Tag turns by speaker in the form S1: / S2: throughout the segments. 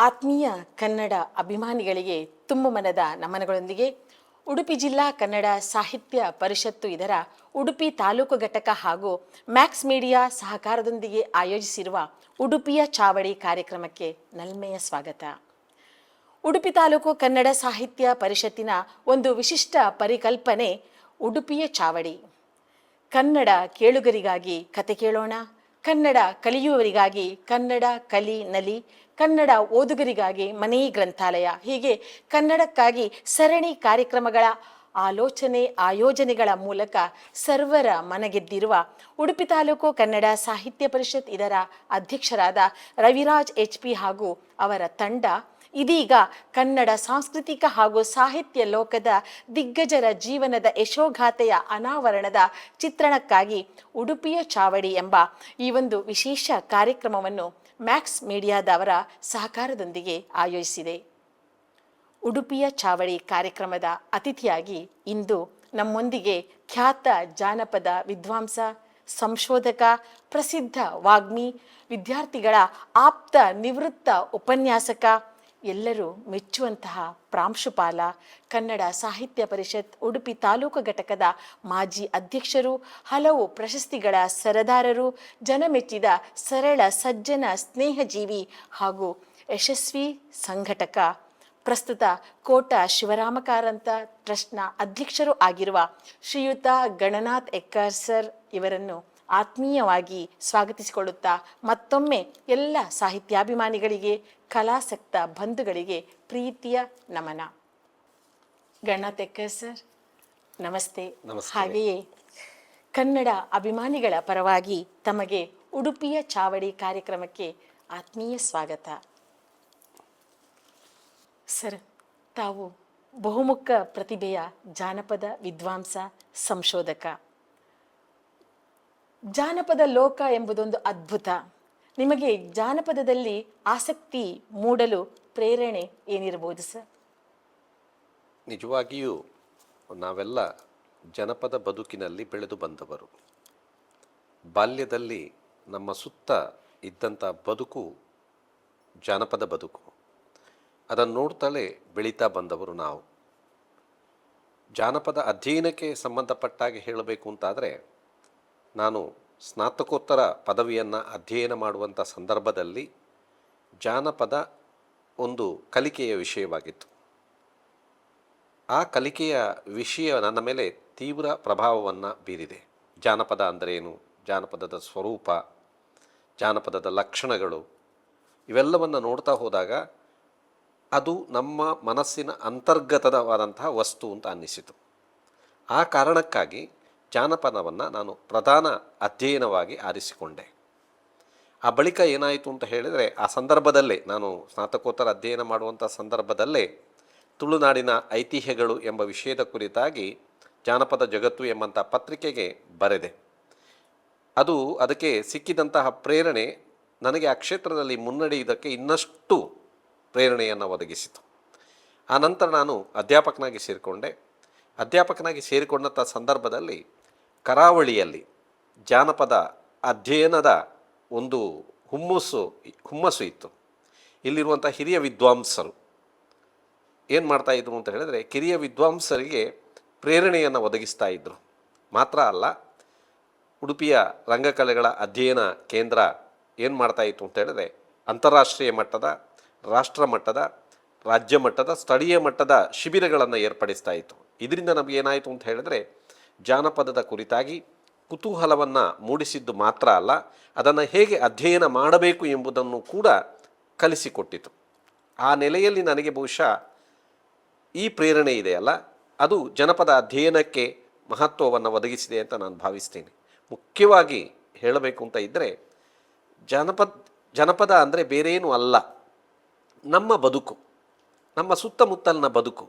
S1: ಆತ್ಮೀಯ ಕನ್ನಡ ಅಭಿಮಾನಿಗಳಿಗೆ ತುಂಬ ಮನದ ನಮನಗಳೊಂದಿಗೆ ಉಡುಪಿ ಜಿಲ್ಲಾ ಕನ್ನಡ ಸಾಹಿತ್ಯ ಪರಿಷತ್ತು ಇದರ ಉಡುಪಿ ತಾಲೂಕು ಘಟಕ ಹಾಗೂ ಮ್ಯಾಕ್ಸ್ ಮೀಡಿಯಾ ಸಹಕಾರದೊಂದಿಗೆ ಆಯೋಜಿಸಿರುವ ಉಡುಪಿಯ ಚಾವಡಿ ಕಾರ್ಯಕ್ರಮಕ್ಕೆ ನಲ್ಮೆಯ ಸ್ವಾಗತ. ಉಡುಪಿ ತಾಲೂಕು ಕನ್ನಡ ಸಾಹಿತ್ಯ ಪರಿಷತ್ತಿನ ಒಂದು ವಿಶಿಷ್ಟ ಪರಿಕಲ್ಪನೆ ಉಡುಪಿಯ ಚಾವಡಿ. ಕನ್ನಡ ಕೇಳುಗರಿಗಾಗಿ ಕತೆ ಕೇಳೋಣ, ಕನ್ನಡ ಕಲಿಯುವವರಿಗಾಗಿ ಕನ್ನಡ ಕಲಿ, ನಲಿ ಕನ್ನಡ ಓದುಗರಿಗಾಗಿ ಮನೆ ಗ್ರಂಥಾಲಯ. ಹೀಗೆ ಕನ್ನಡಕ್ಕಾಗಿ ಸರಣಿ ಕಾರ್ಯಕ್ರಮಗಳ ಆಲೋಚನೆ, ಆಯೋಜನೆಗಳ ಮೂಲಕ ಸರ್ವರ ಮನಗೆದ್ದಿರುವ ಉಡುಪಿ ತಾಲೂಕು ಕನ್ನಡ ಸಾಹಿತ್ಯ ಪರಿಷತ್ ಇದರ ಅಧ್ಯಕ್ಷರಾದ ರವಿರಾಜ್ ಎಚ್ ಪಿ ಹಾಗೂ ಅವರ ತಂಡ ಇದೀಗ ಕನ್ನಡ ಸಾಂಸ್ಕೃತಿಕ ಹಾಗೂ ಸಾಹಿತ್ಯ ಲೋಕದ ದಿಗ್ಗಜರ ಜೀವನದ ಯಶೋಗಾಥೆಯ ಅನಾವರಣದ ಚಿತ್ರಣಕ್ಕಾಗಿ ಉಡುಪಿಯ ಚಾವಡಿ ಎಂಬ ಈ ಒಂದು ವಿಶೇಷ ಕಾರ್ಯಕ್ರಮವನ್ನು ಮ್ಯಾಕ್ಸ್ ಮೀಡಿಯಾದವರ ಸಹಕಾರದೊಂದಿಗೆ ಆಯೋಜಿಸಿದೆ. ಉಡುಪಿಯ ಚಾವಳಿ ಕಾರ್ಯಕ್ರಮದ ಅತಿಥಿಯಾಗಿ ಇಂದು ನಮ್ಮೊಂದಿಗೆ ಖ್ಯಾತ ಜಾನಪದ ವಿದ್ವಾಂಸ, ಸಂಶೋಧಕ, ಪ್ರಸಿದ್ಧ ವಾಗ್ಮಿ, ವಿದ್ಯಾರ್ಥಿಗಳ ಆಪ್ತ ನಿವೃತ್ತ ಉಪನ್ಯಾಸಕ ಎಲ್ಲರೂ ಮೆಚ್ಚುವಂತಹ ಪ್ರಾಂಶುಪಾಲ, ಕನ್ನಡ ಸಾಹಿತ್ಯ ಪರಿಷತ್, ಉಡುಪಿ ತಾಲೂಕು ಘಟಕದ ಮಾಜಿ ಅಧ್ಯಕ್ಷರು, ಹಲವು ಪ್ರಶಸ್ತಿಗಳ ಸರದಾರರು, ಜನಮೆಚ್ಚಿದ ಸರಳ ಸಜ್ಜನ ಸ್ನೇಹಜೀವಿ ಹಾಗೂ ಯಶಸ್ವಿ ಸಂಘಟಕ. ಪ್ರಸ್ತುತ ಕೋಟ ಶಿವರಾಮ ಕಾರಂತ ಟ್ರಸ್ಟ್ನ ಅಧ್ಯಕ್ಷರು ಆಗಿರುವ ಶ್ರೀಯುತ ಗಣನಾಥ್ ಎಕ್ಕರ್ ಸರ್ ಇವರನ್ನು ಆತ್ಮೀಯವಾಗಿ ಸ್ವಾಗತಿಸಿಕೊಳ್ಳುತ್ತಾ ಮತ್ತೊಮ್ಮೆ ಎಲ್ಲ ಸಾಹಿತ್ಯಾಭಿಮಾನಿಗಳಿಗೆ ಕಲಾಸಕ್ತ ಬಂಧುಗಳಿಗೆ ಪ್ರೀತಿಯ ನಮನ. ಗಣತೆಕ್ಕರ್ ಸರ್ ನಮಸ್ತೆ. ಹಾಗೆಯೇ ಕನ್ನಡ ಅಭಿಮಾನಿಗಳ ಪರವಾಗಿ ತಮಗೆ ಉಡುಪಿಯ ಚಾವಡಿ ಕಾರ್ಯಕ್ರಮಕ್ಕೆ ಆತ್ಮೀಯ ಸ್ವಾಗತ. ಸರ್ ತಾವು ಬಹುಮುಖ ಪ್ರತಿಭೆಯ ಜಾನಪದ ವಿದ್ವಾಂಸ ಸಂಶೋಧಕ. ಜಾನಪದ ಲೋಕ ಎಂಬುದೊಂದು ಅದ್ಭುತ. ನಿಮಗೆ ಜಾನಪದದಲ್ಲಿ ಆಸಕ್ತಿ ಮೂಡಲು ಪ್ರೇರಣೆ ಏನಿರಬಹುದು, ಸರ್?
S2: ನಿಜವಾಗಿಯೂ ನಾವೆಲ್ಲ ಜನಪದ ಬದುಕಿನಲ್ಲಿ ಬೆಳೆದು ಬಂದವರು. ಬಾಲ್ಯದಲ್ಲಿ ನಮ್ಮ ಸುತ್ತ ಇದ್ದಂಥ ಬದುಕು ಜಾನಪದ ಬದುಕು. ಅದನ್ನು ನೋಡ್ತಲೇ ಬೆಳೀತಾ ಬಂದವರು ನಾವು. ಜಾನಪದ ಅಧ್ಯಯನಕ್ಕೆ ಸಂಬಂಧಪಟ್ಟಾಗೆ ಹೇಳಬೇಕು ಅಂತಾದರೆ ನಾನು ಸ್ನಾತಕೋತ್ತರ ಪದವಿಯನ್ನು ಅಧ್ಯಯನ ಮಾಡುವಂಥ ಸಂದರ್ಭದಲ್ಲಿ ಜಾನಪದ ಒಂದು ಕಲಿಕೆಯ ವಿಷಯವಾಗಿತ್ತು. ಆ ಕಲಿಕೆಯ ವಿಷಯ ನನ್ನ ಮೇಲೆ ತೀವ್ರ ಪ್ರಭಾವವನ್ನು ಬೀರಿದೆ. ಜಾನಪದ ಅಂದರೇನು ಜಾನಪದದ ಸ್ವರೂಪ, ಜಾನಪದದ ಲಕ್ಷಣಗಳು, ಇವೆಲ್ಲವನ್ನು ನೋಡ್ತಾ ಹೋದಾಗ ಅದು ನಮ್ಮ ಮನಸ್ಸಿನ ಅಂತರ್ಗತವಾದಂತಹ ವಸ್ತು ಅಂತ ಅನ್ನಿಸಿತು. ಆ ಕಾರಣಕ್ಕಾಗಿ ಜಾನಪದವನ್ನು ನಾನು ಪ್ರಧಾನ ಅಧ್ಯಯನವಾಗಿ ಆರಿಸಿಕೊಂಡೆ. ಆ ಬಳಿಕ ಏನಾಯಿತು ಅಂತ ಹೇಳಿದರೆ, ಆ ಸಂದರ್ಭದಲ್ಲೇ ನಾನು ಸ್ನಾತಕೋತ್ತರ ಅಧ್ಯಯನ ಮಾಡುವಂಥ ಸಂದರ್ಭದಲ್ಲೇ ತುಳುನಾಡಿನ ಐತಿಹ್ಯಗಳು ಎಂಬ ವಿಷಯದ ಕುರಿತಾಗಿ ಜಾನಪದ ಜಗತ್ತು ಎಂಬಂಥ ಪತ್ರಿಕೆಗೆ ಬರೆದೆ. ಅದು ಅದಕ್ಕೆ ಸಿಕ್ಕಿದಂತಹ ಪ್ರೇರಣೆ ನನಗೆ ಆ ಕ್ಷೇತ್ರದಲ್ಲಿ ಮುನ್ನಡೆಯುವುದಕ್ಕೆ ಇನ್ನಷ್ಟು ಪ್ರೇರಣೆಯನ್ನು ಒದಗಿಸಿತು. ಆ ನಂತರ ನಾನು ಅಧ್ಯಾಪಕನಾಗಿ ಸೇರಿಕೊಂಡೆ. ಅಧ್ಯಾಪಕನಾಗಿ ಸೇರಿಕೊಂಡಂಥ ಸಂದರ್ಭದಲ್ಲಿ ಕರಾವಳಿಯಲ್ಲಿ ಜಾನಪದ ಅಧ್ಯಯನದ ಒಂದು ಹುಮ್ಮಸ್ಸು ಹುಮ್ಮಸ್ಸು ಇತ್ತು. ಇಲ್ಲಿರುವಂಥ ಹಿರಿಯ ವಿದ್ವಾಂಸರು ಏನು ಮಾಡ್ತಾ ಇದ್ರು ಅಂತ ಹೇಳಿದರೆ ಕಿರಿಯ ವಿದ್ವಾಂಸರಿಗೆ ಪ್ರೇರಣೆಯನ್ನು ಒದಗಿಸ್ತಾ ಇದ್ದರು ಮಾತ್ರ ಅಲ್ಲ, ಉಡುಪಿಯ ರಂಗಕಲೆಗಳ ಅಧ್ಯಯನ ಕೇಂದ್ರ ಏನು ಮಾಡ್ತಾ ಇತ್ತು ಅಂತ ಹೇಳಿದ್ರೆ ಅಂತಾರಾಷ್ಟ್ರೀಯ ಮಟ್ಟದ, ರಾಷ್ಟ್ರ ಮಟ್ಟದ, ರಾಜ್ಯ ಮಟ್ಟದ, ಸ್ಥಳೀಯ ಮಟ್ಟದ ಶಿಬಿರಗಳನ್ನು ಏರ್ಪಡಿಸ್ತಾ ಇತ್ತು. ಇದರಿಂದ ನಮಗೇನಾಯಿತು ಅಂತ ಹೇಳಿದ್ರೆ ಜಾನಪದದ ಕುರಿತಾಗಿ ಕುತೂಹಲವನ್ನು ಮೂಡಿಸಿದ್ದು ಮಾತ್ರ ಅಲ್ಲ, ಅದನ್ನು ಹೇಗೆ ಅಧ್ಯಯನ ಮಾಡಬೇಕು ಎಂಬುದನ್ನು ಕೂಡ ಕಲಿಸಿಕೊಟ್ಟಿತು. ಆ ನೆಲೆಯಲ್ಲಿ ನನಗೆ ಬಹುಶಃ ಈ ಪ್ರೇರಣೆ ಇದೆಯಲ್ಲ ಅದು ಜನಪದ ಅಧ್ಯಯನಕ್ಕೆ ಮಹತ್ವವನ್ನು ಒದಗಿಸಿದೆ ಅಂತ ನಾನು ಭಾವಿಸ್ತೇನೆ. ಮುಖ್ಯವಾಗಿ ಹೇಳಬೇಕು ಅಂತ ಇದ್ದರೆ ಜನಪದ ಜನಪದ ಅಂದರೆ ಬೇರೇನೂ ಅಲ್ಲ. ನಮ್ಮ ಬದುಕು, ನಮ್ಮ ಸುತ್ತಮುತ್ತಲಿನ ಬದುಕು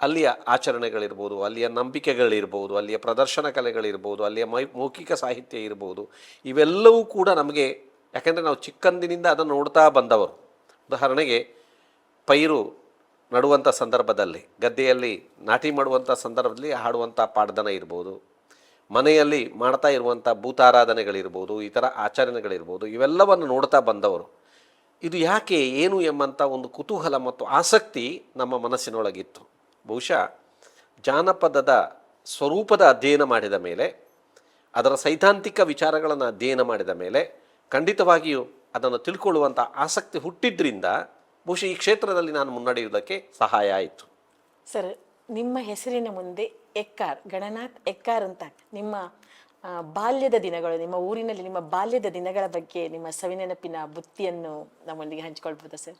S2: ಅಲ್ಲಿಯ ಆಚರಣೆಗಳಿರ್ಬೋದು, ಅಲ್ಲಿಯ ನಂಬಿಕೆಗಳಿರ್ಬೋದು, ಅಲ್ಲಿಯ ಪ್ರದರ್ಶನ ಕಲೆಗಳಿರ್ಬೋದು, ಅಲ್ಲಿಯ ಮೈ, ಮೌಖಿಕ ಸಾಹಿತ್ಯ ಇರ್ಬೋದು, ಇವೆಲ್ಲವೂ ಕೂಡ ನಮಗೆ, ಯಾಕೆಂದರೆ ನಾವು ಚಿಕ್ಕಂದಿನಿಂದ ಅದನ್ನು ನೋಡ್ತಾ ಬಂದವರು. ಉದಾಹರಣೆಗೆ, ಪೈರು ನಡುವಂಥ ಸಂದರ್ಭದಲ್ಲಿ, ಗದ್ದೆಯಲ್ಲಿ ನಾಟಿ ಮಾಡುವಂಥ ಸಂದರ್ಭದಲ್ಲಿ ಹಾಡುವಂಥ ಪಾಡ್ದನ ಇರ್ಬೋದು, ಮನೆಯಲ್ಲಿ ಮಾಡ್ತಾ ಇರುವಂಥ ಭೂತಾರಾಧನೆಗಳಿರ್ಬೋದು ಇತರ ಆಚರಣೆಗಳಿರ್ಬೋದು, ಇವೆಲ್ಲವನ್ನು ನೋಡ್ತಾ ಬಂದವರು. ಇದು ಯಾಕೆ, ಏನು ಎಂಬಂಥ ಒಂದು ಕುತೂಹಲ ಮತ್ತು ಆಸಕ್ತಿ ನಮ್ಮ ಮನಸ್ಸಿನೊಳಗಿತ್ತು. ಬಹುಶಃ ಜಾನಪದದ ಸ್ವರೂಪದ ಅಧ್ಯಯನ ಮಾಡಿದ ಮೇಲೆ ಅದರ ಸೈದ್ಧಾಂತಿಕ ವಿಚಾರಗಳನ್ನು ಅಧ್ಯಯನ ಮಾಡಿದ ಮೇಲೆ ಖಂಡಿತವಾಗಿಯೂ ಅದನ್ನು ತಿಳ್ಕೊಳ್ಳುವಂಥ ಆಸಕ್ತಿ ಹುಟ್ಟಿದ್ರಿಂದ ಬಹುಶಃ ಈ ಕ್ಷೇತ್ರದಲ್ಲಿ ನಾನು ಮುನ್ನಡೆಯುವುದಕ್ಕೆ ಸಹಾಯ ಆಯಿತು.
S1: ಸರ್ ನಿಮ್ಮ ಹೆಸರಿನ ಮುಂದೆ ಎಕ್ಕಾರ್ ಗಣನಾಥ್ ಎಕ್ಕಾರ್ ಅಂತ ನಿಮ್ಮ ಬಾಲ್ಯದ ದಿನಗಳು ನಿಮ್ಮ ಊರಿನಲ್ಲಿ ನಿಮ್ಮ ಬಾಲ್ಯದ ದಿನಗಳ ಬಗ್ಗೆ ನಿಮ್ಮ ಸವಿನೆನಪಿನ ಬುತ್ತಿಯನ್ನು ನಮ್ಮೊಂದಿಗೆ ಹಂಚಿಕೊಳ್ಬೋದಾ ಸರ್?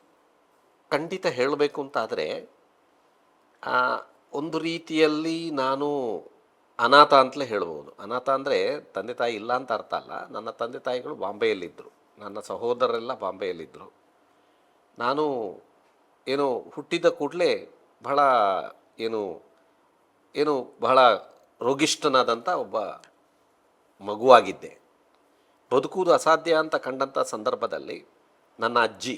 S2: ಖಂಡಿತ ಹೇಳಬೇಕು ಅಂತಾದರೆ ಒಂದು ರೀತಿಯಲ್ಲಿ ನಾನು ಅನಾಥ ಅಂತಲೇ ಹೇಳ್ಬೋದು. ಅನಾಥ ಅಂದರೆ ತಂದೆ ತಾಯಿ ಇಲ್ಲ ಅಂತ ಅರ್ಥ ಅಲ್ಲ. ನನ್ನ ತಂದೆ ತಾಯಿಗಳು ಬಾಂಬೆಯಲ್ಲಿದ್ದರು. ನನ್ನ ಸಹೋದರರೆಲ್ಲ ಬಾಂಬೆಯಲ್ಲಿದ್ದರು. ನಾನು ಏನು ಹುಟ್ಟಿದ ಕೂಡಲೇ ಬಹಳ ಏನು ಏನು ಬಹಳ ರೋಗಿಷ್ಠನಾದಂಥ ಒಬ್ಬ ಮಗುವಾಗಿದ್ದೆ. ಬದುಕುವುದು ಅಸಾಧ್ಯ ಅಂತ ಕಂಡಂಥ ಸಂದರ್ಭದಲ್ಲಿ ನನ್ನ ಅಜ್ಜಿ,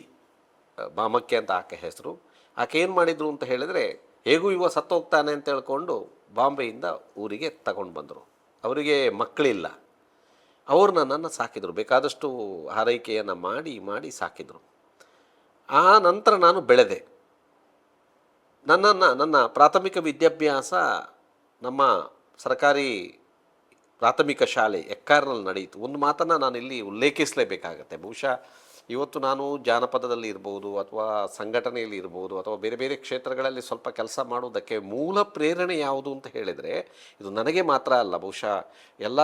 S2: ಬಾಮಕ್ಕೆ ಅಂತ ಆಕೆ ಹೆಸರು, ಆಕೆ ಏನು ಮಾಡಿದರು ಅಂತ ಹೇಳಿದರೆ ಹೇಗೂ ಇವ ಸತ್ತೋಗ್ತಾನೆ ಅಂತ ಹೇಳ್ಕೊಂಡು ಬಾಂಬೆಯಿಂದ ಊರಿಗೆ ತಗೊಂಡು ಬಂದರು. ಅವರಿಗೆ ಮಕ್ಕಳಿಲ್ಲ. ಅವರು ನನ್ನನ್ನು ಸಾಕಿದರು. ಬೇಕಾದಷ್ಟು ಹಾರೈಕೆಯನ್ನು ಮಾಡಿ ಮಾಡಿ ಸಾಕಿದರು. ಆ ನಂತರ ನಾನು ಬೆಳೆದೆ. ನನ್ನನ್ನು, ನನ್ನ ಪ್ರಾಥಮಿಕ ವಿದ್ಯಾಭ್ಯಾಸ ನಮ್ಮ ಸರ್ಕಾರಿ ಪ್ರಾಥಮಿಕ ಶಾಲೆ ಎಕ್ಕಾರ್ನಲ್ಲಿ ನಡೆಯಿತು. ಒಂದು ಮಾತನ್ನು ನಾನು ಇಲ್ಲಿ ಉಲ್ಲೇಖಿಸಲೇಬೇಕಾಗತ್ತೆ. ಬಹುಶಃ ಇವತ್ತು ನಾನು ಜಾನಪದದಲ್ಲಿ ಇರ್ಬೋದು ಅಥವಾ ಸಂಘಟನೆಯಲ್ಲಿ ಇರ್ಬೋದು ಅಥವಾ ಬೇರೆ ಬೇರೆ ಕ್ಷೇತ್ರಗಳಲ್ಲಿ ಸ್ವಲ್ಪ ಕೆಲಸ ಮಾಡುವುದಕ್ಕೆ ಮೂಲ ಪ್ರೇರಣೆ ಯಾವುದು ಅಂತ ಹೇಳಿದರೆ ಇದು ನನಗೆ ಮಾತ್ರ ಅಲ್ಲ. ಬಹುಶಃ ಎಲ್ಲ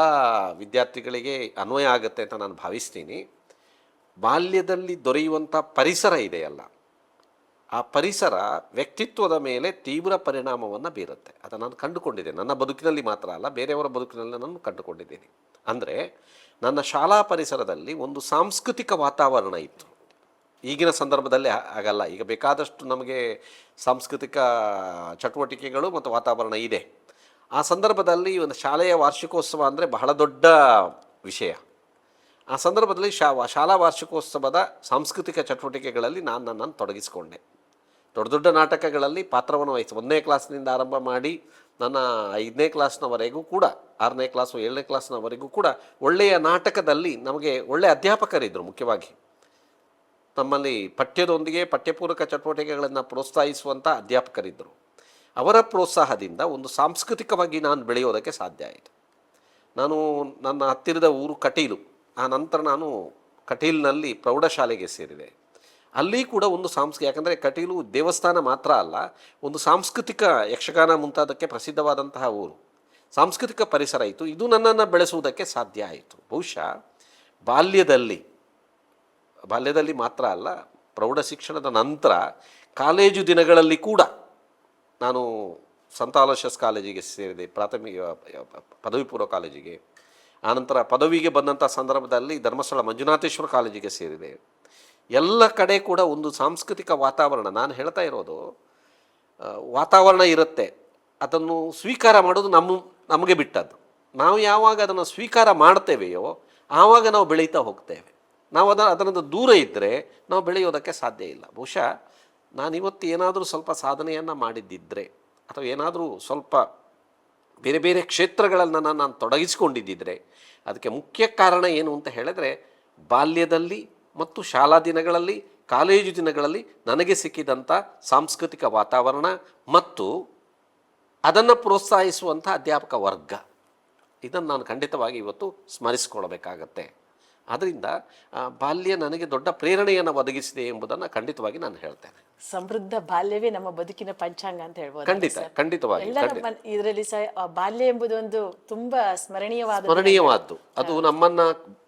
S2: ವಿದ್ಯಾರ್ಥಿಗಳಿಗೆ ಅನ್ವಯ ಆಗುತ್ತೆ ಅಂತ ನಾನು ಭಾವಿಸ್ತೀನಿ. ಬಾಲ್ಯದಲ್ಲಿ ದೊರೆಯುವಂಥ ಪರಿಸರ ಇದೆಯಲ್ಲ. ಆ ಪರಿಸರ ವ್ಯಕ್ತಿತ್ವದ ಮೇಲೆ ತೀವ್ರ ಪರಿಣಾಮವನ್ನು ಬೀರುತ್ತೆ. ಅದನ್ನು ನಾನು ಕಂಡುಕೊಂಡಿದ್ದೇನೆ. ನನ್ನ ಬದುಕಿನಲ್ಲಿ ಮಾತ್ರ ಅಲ್ಲ, ಬೇರೆಯವರ ಬದುಕಿನಲ್ಲಿ ನಾನು ಕಂಡುಕೊಂಡಿದ್ದೀನಿ. ಅಂದರೆ ನನ್ನ ಶಾಲಾ ಪರಿಸರದಲ್ಲಿ ಒಂದು ಸಾಂಸ್ಕೃತಿಕ ವಾತಾವರಣ ಇತ್ತು. ಈಗಿನ ಸಂದರ್ಭದಲ್ಲಿ ಆಗಲ್ಲ ಈಗ ಬೇಕಾದಷ್ಟು ನಮಗೆ ಸಾಂಸ್ಕೃತಿಕ ಚಟುವಟಿಕೆಗಳು ಮತ್ತು ವಾತಾವರಣ ಇದೆ. ಆ ಸಂದರ್ಭದಲ್ಲಿ ಒಂದು ಶಾಲೆಯ ವಾರ್ಷಿಕೋತ್ಸವ ಅಂದರೆ ಬಹಳ ದೊಡ್ಡ ವಿಷಯ. ಆ ಸಂದರ್ಭದಲ್ಲಿ ಶಾ, ಶಾಲಾ ವಾರ್ಷಿಕೋತ್ಸವದ ಸಾಂಸ್ಕೃತಿಕ ಚಟುವಟಿಕೆಗಳಲ್ಲಿ ನಾನು ನನ್ನನ್ನು ತೊಡಗಿಸಿಕೊಂಡೆ. ದೊಡ್ಡ ದೊಡ್ಡ ನಾಟಕಗಳಲ್ಲಿ ಪಾತ್ರವನ್ನು ವಹಿಸಿ ಒಂದನೇ ಕ್ಲಾಸ್ನಿಂದ ಆರಂಭ ಮಾಡಿ ನನ್ನ ಐದನೇ ಕ್ಲಾಸ್ನವರೆಗೂ ಕೂಡ, ಆರನೇ ಕ್ಲಾಸು ಏಳನೇ ಕ್ಲಾಸ್ನವರೆಗೂ ಕೂಡ ಒಳ್ಳೆಯ ನಾಟಕದಲ್ಲಿ ನಮಗೆ ಒಳ್ಳೆಯ ಅಧ್ಯಾಪಕರಿದ್ದರು ಮುಖ್ಯವಾಗಿ. ನಮ್ಮಲ್ಲಿ ಪಠ್ಯದೊಂದಿಗೆ ಪಠ್ಯಪೂರಕ ಚಟುವಟಿಕೆಗಳನ್ನು ಪ್ರೋತ್ಸಾಹಿಸುವಂಥ ಅಧ್ಯಾಪಕರಿದ್ದರು ಅವರ ಪ್ರೋತ್ಸಾಹದಿಂದ ಒಂದು ಸಾಂಸ್ಕೃತಿಕವಾಗಿ ನಾನು ಬೆಳೆಯೋದಕ್ಕೆ ಸಾಧ್ಯ ಆಯಿತು. ನಾನು ನನ್ನ ಹತ್ತಿರದ ಊರು ಕಟೀಲು. ಆ ನಂತರ ನಾನು ಕಟೀಲ್ನಲ್ಲಿ ಪ್ರೌಢಶಾಲೆಗೆ ಸೇರಿದೆ. ಅಲ್ಲಿ ಕೂಡ ಒಂದು ಸಾಂಸ್ಕೃ ಯಾಕಂದರೆ ಕಟೀಲು ದೇವಸ್ಥಾನ ಮಾತ್ರ ಅಲ್ಲ, ಒಂದು ಸಾಂಸ್ಕೃತಿಕ ಯಕ್ಷಗಾನ ಮುಂತಾದಕ್ಕೆ ಪ್ರಸಿದ್ಧವಾದಂತಹ ಊರು. ಸಾಂಸ್ಕೃತಿಕ ಪರಿಸರ ಇತ್ತು. ಇದು ನನ್ನನ್ನು ಬೆಳೆಸುವುದಕ್ಕೆ ಸಾಧ್ಯ ಆಯಿತು. ಬಹುಶಃ ಬಾಲ್ಯದಲ್ಲಿ ಬಾಲ್ಯದಲ್ಲಿ ಮಾತ್ರ ಅಲ್ಲ, ಪ್ರೌಢ ಶಿಕ್ಷಣದ ನಂತರ ಕಾಲೇಜು ದಿನಗಳಲ್ಲಿ ಕೂಡ ನಾನು ಸಂತ ಅಲೋಷಸ್ ಕಾಲೇಜಿಗೆ ಸೇರಿದೆ, ಪ್ರಾಥಮಿಕ, ಪದವಿ ಪೂರ್ವ ಕಾಲೇಜಿಗೆ. ಆನಂತರ ಪದವಿಗೆ ಬಂದಂಥ ಸಂದರ್ಭದಲ್ಲಿ ಧರ್ಮಸ್ಥಳ ಮಂಜುನಾಥೇಶ್ವರ ಕಾಲೇಜಿಗೆ ಸೇರಿದೆ. ಎಲ್ಲ ಕಡೆ ಕೂಡ ಒಂದು ಸಾಂಸ್ಕೃತಿಕ ವಾತಾವರಣ. ನಾನು ಹೇಳ್ತಾ ಇರೋದು ವಾತಾವರಣ ಇರುತ್ತೆ. ಅದನ್ನು ಸ್ವೀಕಾರ ಮಾಡೋದು ನಮ್ಮ, ನಮಗೆ ಬಿಟ್ಟದ್ದು. ನಾವು ಯಾವಾಗ ಅದನ್ನು ಸ್ವೀಕಾರ ಮಾಡ್ತೇವೆಯೋ, ಆವಾಗ ನಾವು ಬೆಳೀತಾ ಹೋಗ್ತೇವೆ. ನಾವು ಅದ, ಅದರಿಂದ ದೂರ ಇದ್ದರೆ ನಾವು ಬೆಳೆಯೋದಕ್ಕೆ ಸಾಧ್ಯ ಇಲ್ಲ. ಬಹುಶಃ ನಾನಿವತ್ತು ಏನಾದರೂ ಸ್ವಲ್ಪ ಸಾಧನೆಯನ್ನು ಮಾಡಿದ್ದಿದ್ದರೆ ಅಥವಾ ಏನಾದರೂ ಸ್ವಲ್ಪ ಬೇರೆ ಬೇರೆ ಕ್ಷೇತ್ರಗಳನ್ನು ನಾನು ತೊಡಗಿಸಿಕೊಂಡಿದ್ದಿದ್ರೆ, ಅದಕ್ಕೆ ಮುಖ್ಯ ಕಾರಣ ಏನು ಅಂತ ಹೇಳಿದ್ರೆ, ಬಾಲ್ಯದಲ್ಲಿ ಮತ್ತು ಶಾಲಾ ದಿನಗಳಲ್ಲಿ ಕಾಲೇಜು ದಿನಗಳಲ್ಲಿ ನನಗೆ ಸಿಕ್ಕಿದಂಥ ಸಾಂಸ್ಕೃತಿಕ ವಾತಾವರಣ ಮತ್ತು ಅದನ್ನು ಪ್ರೋತ್ಸಾಹಿಸುವಂಥ ಅಧ್ಯಾಪಕ ವರ್ಗ. ಇದನ್ನು ನಾನು ಖಂಡಿತವಾಗಿ ಇವತ್ತು ಸ್ಮರಿಸಿಕೊಳ್ಳಬೇಕಾಗತ್ತೆ. ಆದ್ದರಿಂದ ಬಾಲ್ಯ ನನಗೆ ದೊಡ್ಡ ಪ್ರೇರಣೆಯನ್ನು ಒದಗಿಸಿದೆ ಎಂಬುದನ್ನು ಖಂಡಿತವಾಗಿ ನಾನು ಹೇಳ್ತೇನೆ.
S1: ಸಮೃದ್ಧ ಬಾಲ್ಯವೇ ನಮ್ಮ ಬದುಕಿನ ಪಂಚಾಂಗ ಅಂತ ಹೇಳ್ಬೋದು
S2: ಖಂಡಿತ ಖಂಡಿತವಾಗಿ
S1: ಇದರಲ್ಲಿ ಸಹ ಬಾಲ್ಯ ಎಂಬುದು ಒಂದು ತುಂಬಾ ಸ್ಮರಣೀಯವಾದ
S2: ಸ್ಮರಣೀಯವಾದ್ದು. ಅದು ನಮ್ಮನ್ನ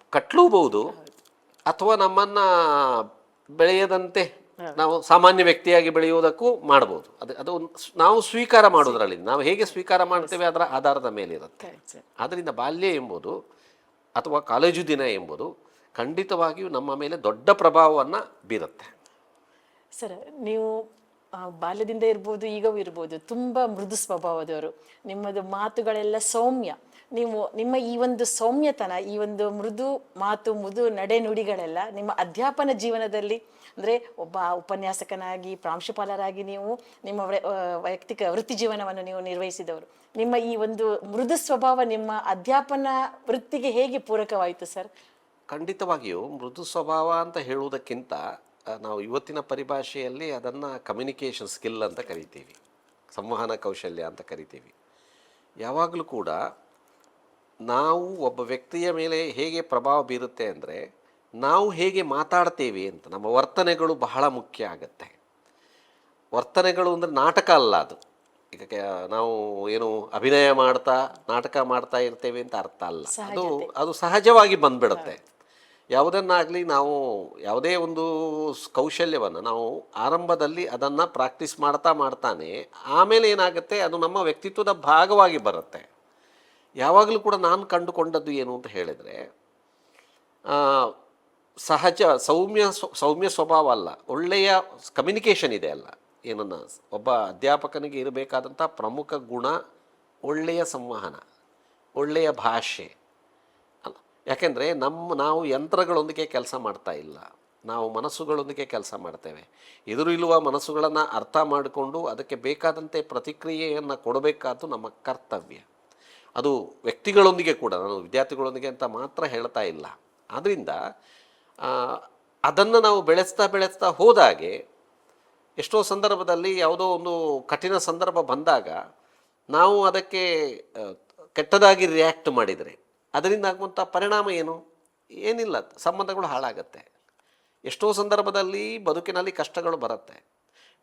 S2: ಕಟ್ಲೂಬಹುದು ಅಥವಾ ನಮ್ಮನ್ನ ಬೆಳೆಯದಂತೆ ನಾವು ಸಾಮಾನ್ಯ ವ್ಯಕ್ತಿಯಾಗಿ ಬೆಳೆಯುವುದಕ್ಕೂ ಮಾಡಬಹುದು. ಅದು ಅದು ನಾವು ಸ್ವೀಕಾರ ಮಾಡೋದ್ರಲ್ಲಿ ನಾವು ಹೇಗೆ ಸ್ವೀಕಾರ ಮಾಡ್ತೇವೆ ಅದರ ಆಧಾರದ ಮೇಲಿರುತ್ತೆ
S1: ಇರುತ್ತೆ.
S2: ಆದ್ದರಿಂದ ಬಾಲ್ಯ ಎಂಬುದು ಅಥವಾ ಕಾಲೇಜು ದಿನ ಎಂಬುದು ಖಂಡಿತವಾಗಿಯೂ ನಮ್ಮ ಮೇಲೆ ದೊಡ್ಡ ಪ್ರಭಾವವನ್ನು ಬೀರುತ್ತೆ.
S1: ಸರ್ ನೀವು ಬಾಲ್ಯದಿಂದ ಇರ್ಬೋದು ಈಗವೂ ಇರ್ಬೋದು ತುಂಬ ಮೃದು ಸ್ವಭಾವದವರು. ನಿಮ್ಮದು ಮಾತುಗಳೆಲ್ಲ ಸೌಮ್ಯ. ನೀವು ನಿಮ್ಮ ಈ ಒಂದು ಸೌಮ್ಯತನ, ಈ ಒಂದು ಮೃದು ಮಾತು, ಮೃದು ನಡೆ ನುಡಿಗಳೆಲ್ಲ ನಿಮ್ಮ ಅಧ್ಯಾಪನ ಜೀವನದಲ್ಲಿ, ಅಂದರೆ ಒಬ್ಬ ಉಪನ್ಯಾಸಕನಾಗಿ, ಪ್ರಾಂಶುಪಾಲರಾಗಿ ನೀವು, ನಿಮ್ಮ ವೈಯಕ್ತಿಕ ವೃತ್ತಿ ಜೀವನವನ್ನು ನೀವು ನಿರ್ವಹಿಸಿದವರು. ನಿಮ್ಮ ಈ ಒಂದು ಮೃದು ಸ್ವಭಾವ ನಿಮ್ಮ ಅಧ್ಯಾಪನ ವೃತ್ತಿಗೆ ಹೇಗೆ ಪೂರಕವಾಯಿತು, ಸರ್?
S2: ಖಂಡಿತವಾಗಿಯೂ ಮೃದು ಸ್ವಭಾವ ಅಂತ ಹೇಳುವುದಕ್ಕಿಂತ ನಾವು ಇವತ್ತಿನ ಪರಿಭಾಷೆಯಲ್ಲಿ ಅದನ್ನು ಕಮ್ಯುನಿಕೇಷನ್ ಸ್ಕಿಲ್ ಅಂತ ಕರಿತೀವಿ. ಸಂವಹನ ಕೌಶಲ್ಯ ಅಂತ ಕರಿತೀವಿ. ಯಾವಾಗಲೂ ಕೂಡ ನಾವು ಒಬ್ಬ ವ್ಯಕ್ತಿಯ ಮೇಲೆ ಹೇಗೆ ಪ್ರಭಾವ ಬೀರುತ್ತೆ ಅಂದರೆ ನಾವು ಹೇಗೆ ಮಾತಾಡ್ತೇವೆ ಅಂತ ನಮ್ಮ ವರ್ತನೆಗಳು ಬಹಳ ಮುಖ್ಯ ಆಗುತ್ತೆ. ವರ್ತನೆಗಳು ಅಂದರೆ ನಾಟಕ ಅಲ್ಲ ಅದು. ಈಗ ನಾವು ಏನು ಅಭಿನಯ ಮಾಡ್ತಾ ನಾಟಕ ಮಾಡ್ತಾ ಇರ್ತೇವೆ ಅಂತ ಅರ್ಥ ಅಲ್ಲ. ಅದು ಅದು ಸಹಜವಾಗಿ ಬಂದ್ಬಿಡುತ್ತೆ. ಯಾವುದನ್ನಾಗಲಿ ನಾವು ಯಾವುದೇ ಒಂದು ಕೌಶಲ್ಯವನ್ನು ನಾವು ಆರಂಭದಲ್ಲಿ ಅದನ್ನು ಪ್ರಾಕ್ಟೀಸ್ ಮಾಡ್ತಾ ಮಾಡ್ತಾನೆ ಆಮೇಲೆ ಏನಾಗುತ್ತೆ ಅದು ನಮ್ಮ ವ್ಯಕ್ತಿತ್ವದ ಭಾಗವಾಗಿ ಬರುತ್ತೆ. ಯಾವಾಗಲೂ ಕೂಡ ನಾನು ಕಂಡುಕೊಂಡದ್ದು ಏನು ಅಂತ ಹೇಳಿದರೆ ಸಹಜ ಸೌಮ್ಯ ಸೌಮ್ಯ ಸ್ವಭಾವ ಅಲ್ಲ, ಒಳ್ಳೆಯ ಕಮ್ಯುನಿಕೇಷನ್ ಇದೆ ಅಲ್ಲ. ಏನನ್ನ ಒಬ್ಬ ಅಧ್ಯಾಪಕನಿಗೆ ಇರಬೇಕಾದಂಥ ಪ್ರಮುಖ ಗುಣ ಒಳ್ಳೆಯ ಸಂವಹನ, ಒಳ್ಳೆಯ ಭಾಷೆ ಅಲ್ಲ. ಯಾಕೆಂದರೆ ನಮ್ಮ ನಾವು ಯಂತ್ರಗಳೊಂದಿಗೆ ಕೆಲಸ ಮಾಡ್ತಾ ಇಲ್ಲ, ನಾವು ಮನಸ್ಸುಗಳೊಂದಿಗೆ ಕೆಲಸ ಮಾಡ್ತೇವೆ. ಎದುರು ಇಲ್ಲುವ ಮನಸ್ಸುಗಳನ್ನು ಅರ್ಥ ಮಾಡಿಕೊಂಡು ಅದಕ್ಕೆ ಬೇಕಾದಂತೆ ಪ್ರತಿಕ್ರಿಯೆಯನ್ನು ಕೊಡಬೇಕಾದ್ದು ನಮ್ಮ ಕರ್ತವ್ಯ. ಅದು ವ್ಯಕ್ತಿಗಳೊಂದಿಗೆ ಕೂಡ ನಾನು ವಿದ್ಯಾರ್ಥಿಗಳೊಂದಿಗೆ ಅಂತ ಮಾತ್ರ ಹೇಳ್ತಾ ಇಲ್ಲ. ಆದ್ದರಿಂದ ಅದನ್ನು ನಾವು ಬೆಳೆಸ್ತಾ ಬೆಳೆಸ್ತಾ ಹೋದಾಗೆ, ಎಷ್ಟೋ ಸಂದರ್ಭದಲ್ಲಿ ಯಾವುದೋ ಒಂದು ಕಠಿಣ ಸಂದರ್ಭ ಬಂದಾಗ ನಾವು ಅದಕ್ಕೆ ಕೆಟ್ಟದಾಗಿ ರಿಯಾಕ್ಟ್ ಮಾಡಿದರೆ, ಅದರಿಂದ ಆಗುವಂಥ ಪರಿಣಾಮ ಏನು? ಏನಿಲ್ಲ, ಸಂಬಂಧಗಳು ಹಾಳಾಗತ್ತೆ. ಎಷ್ಟೋ ಸಂದರ್ಭದಲ್ಲಿ ಬದುಕಿನಲ್ಲಿ ಕಷ್ಟಗಳು ಬರುತ್ತೆ.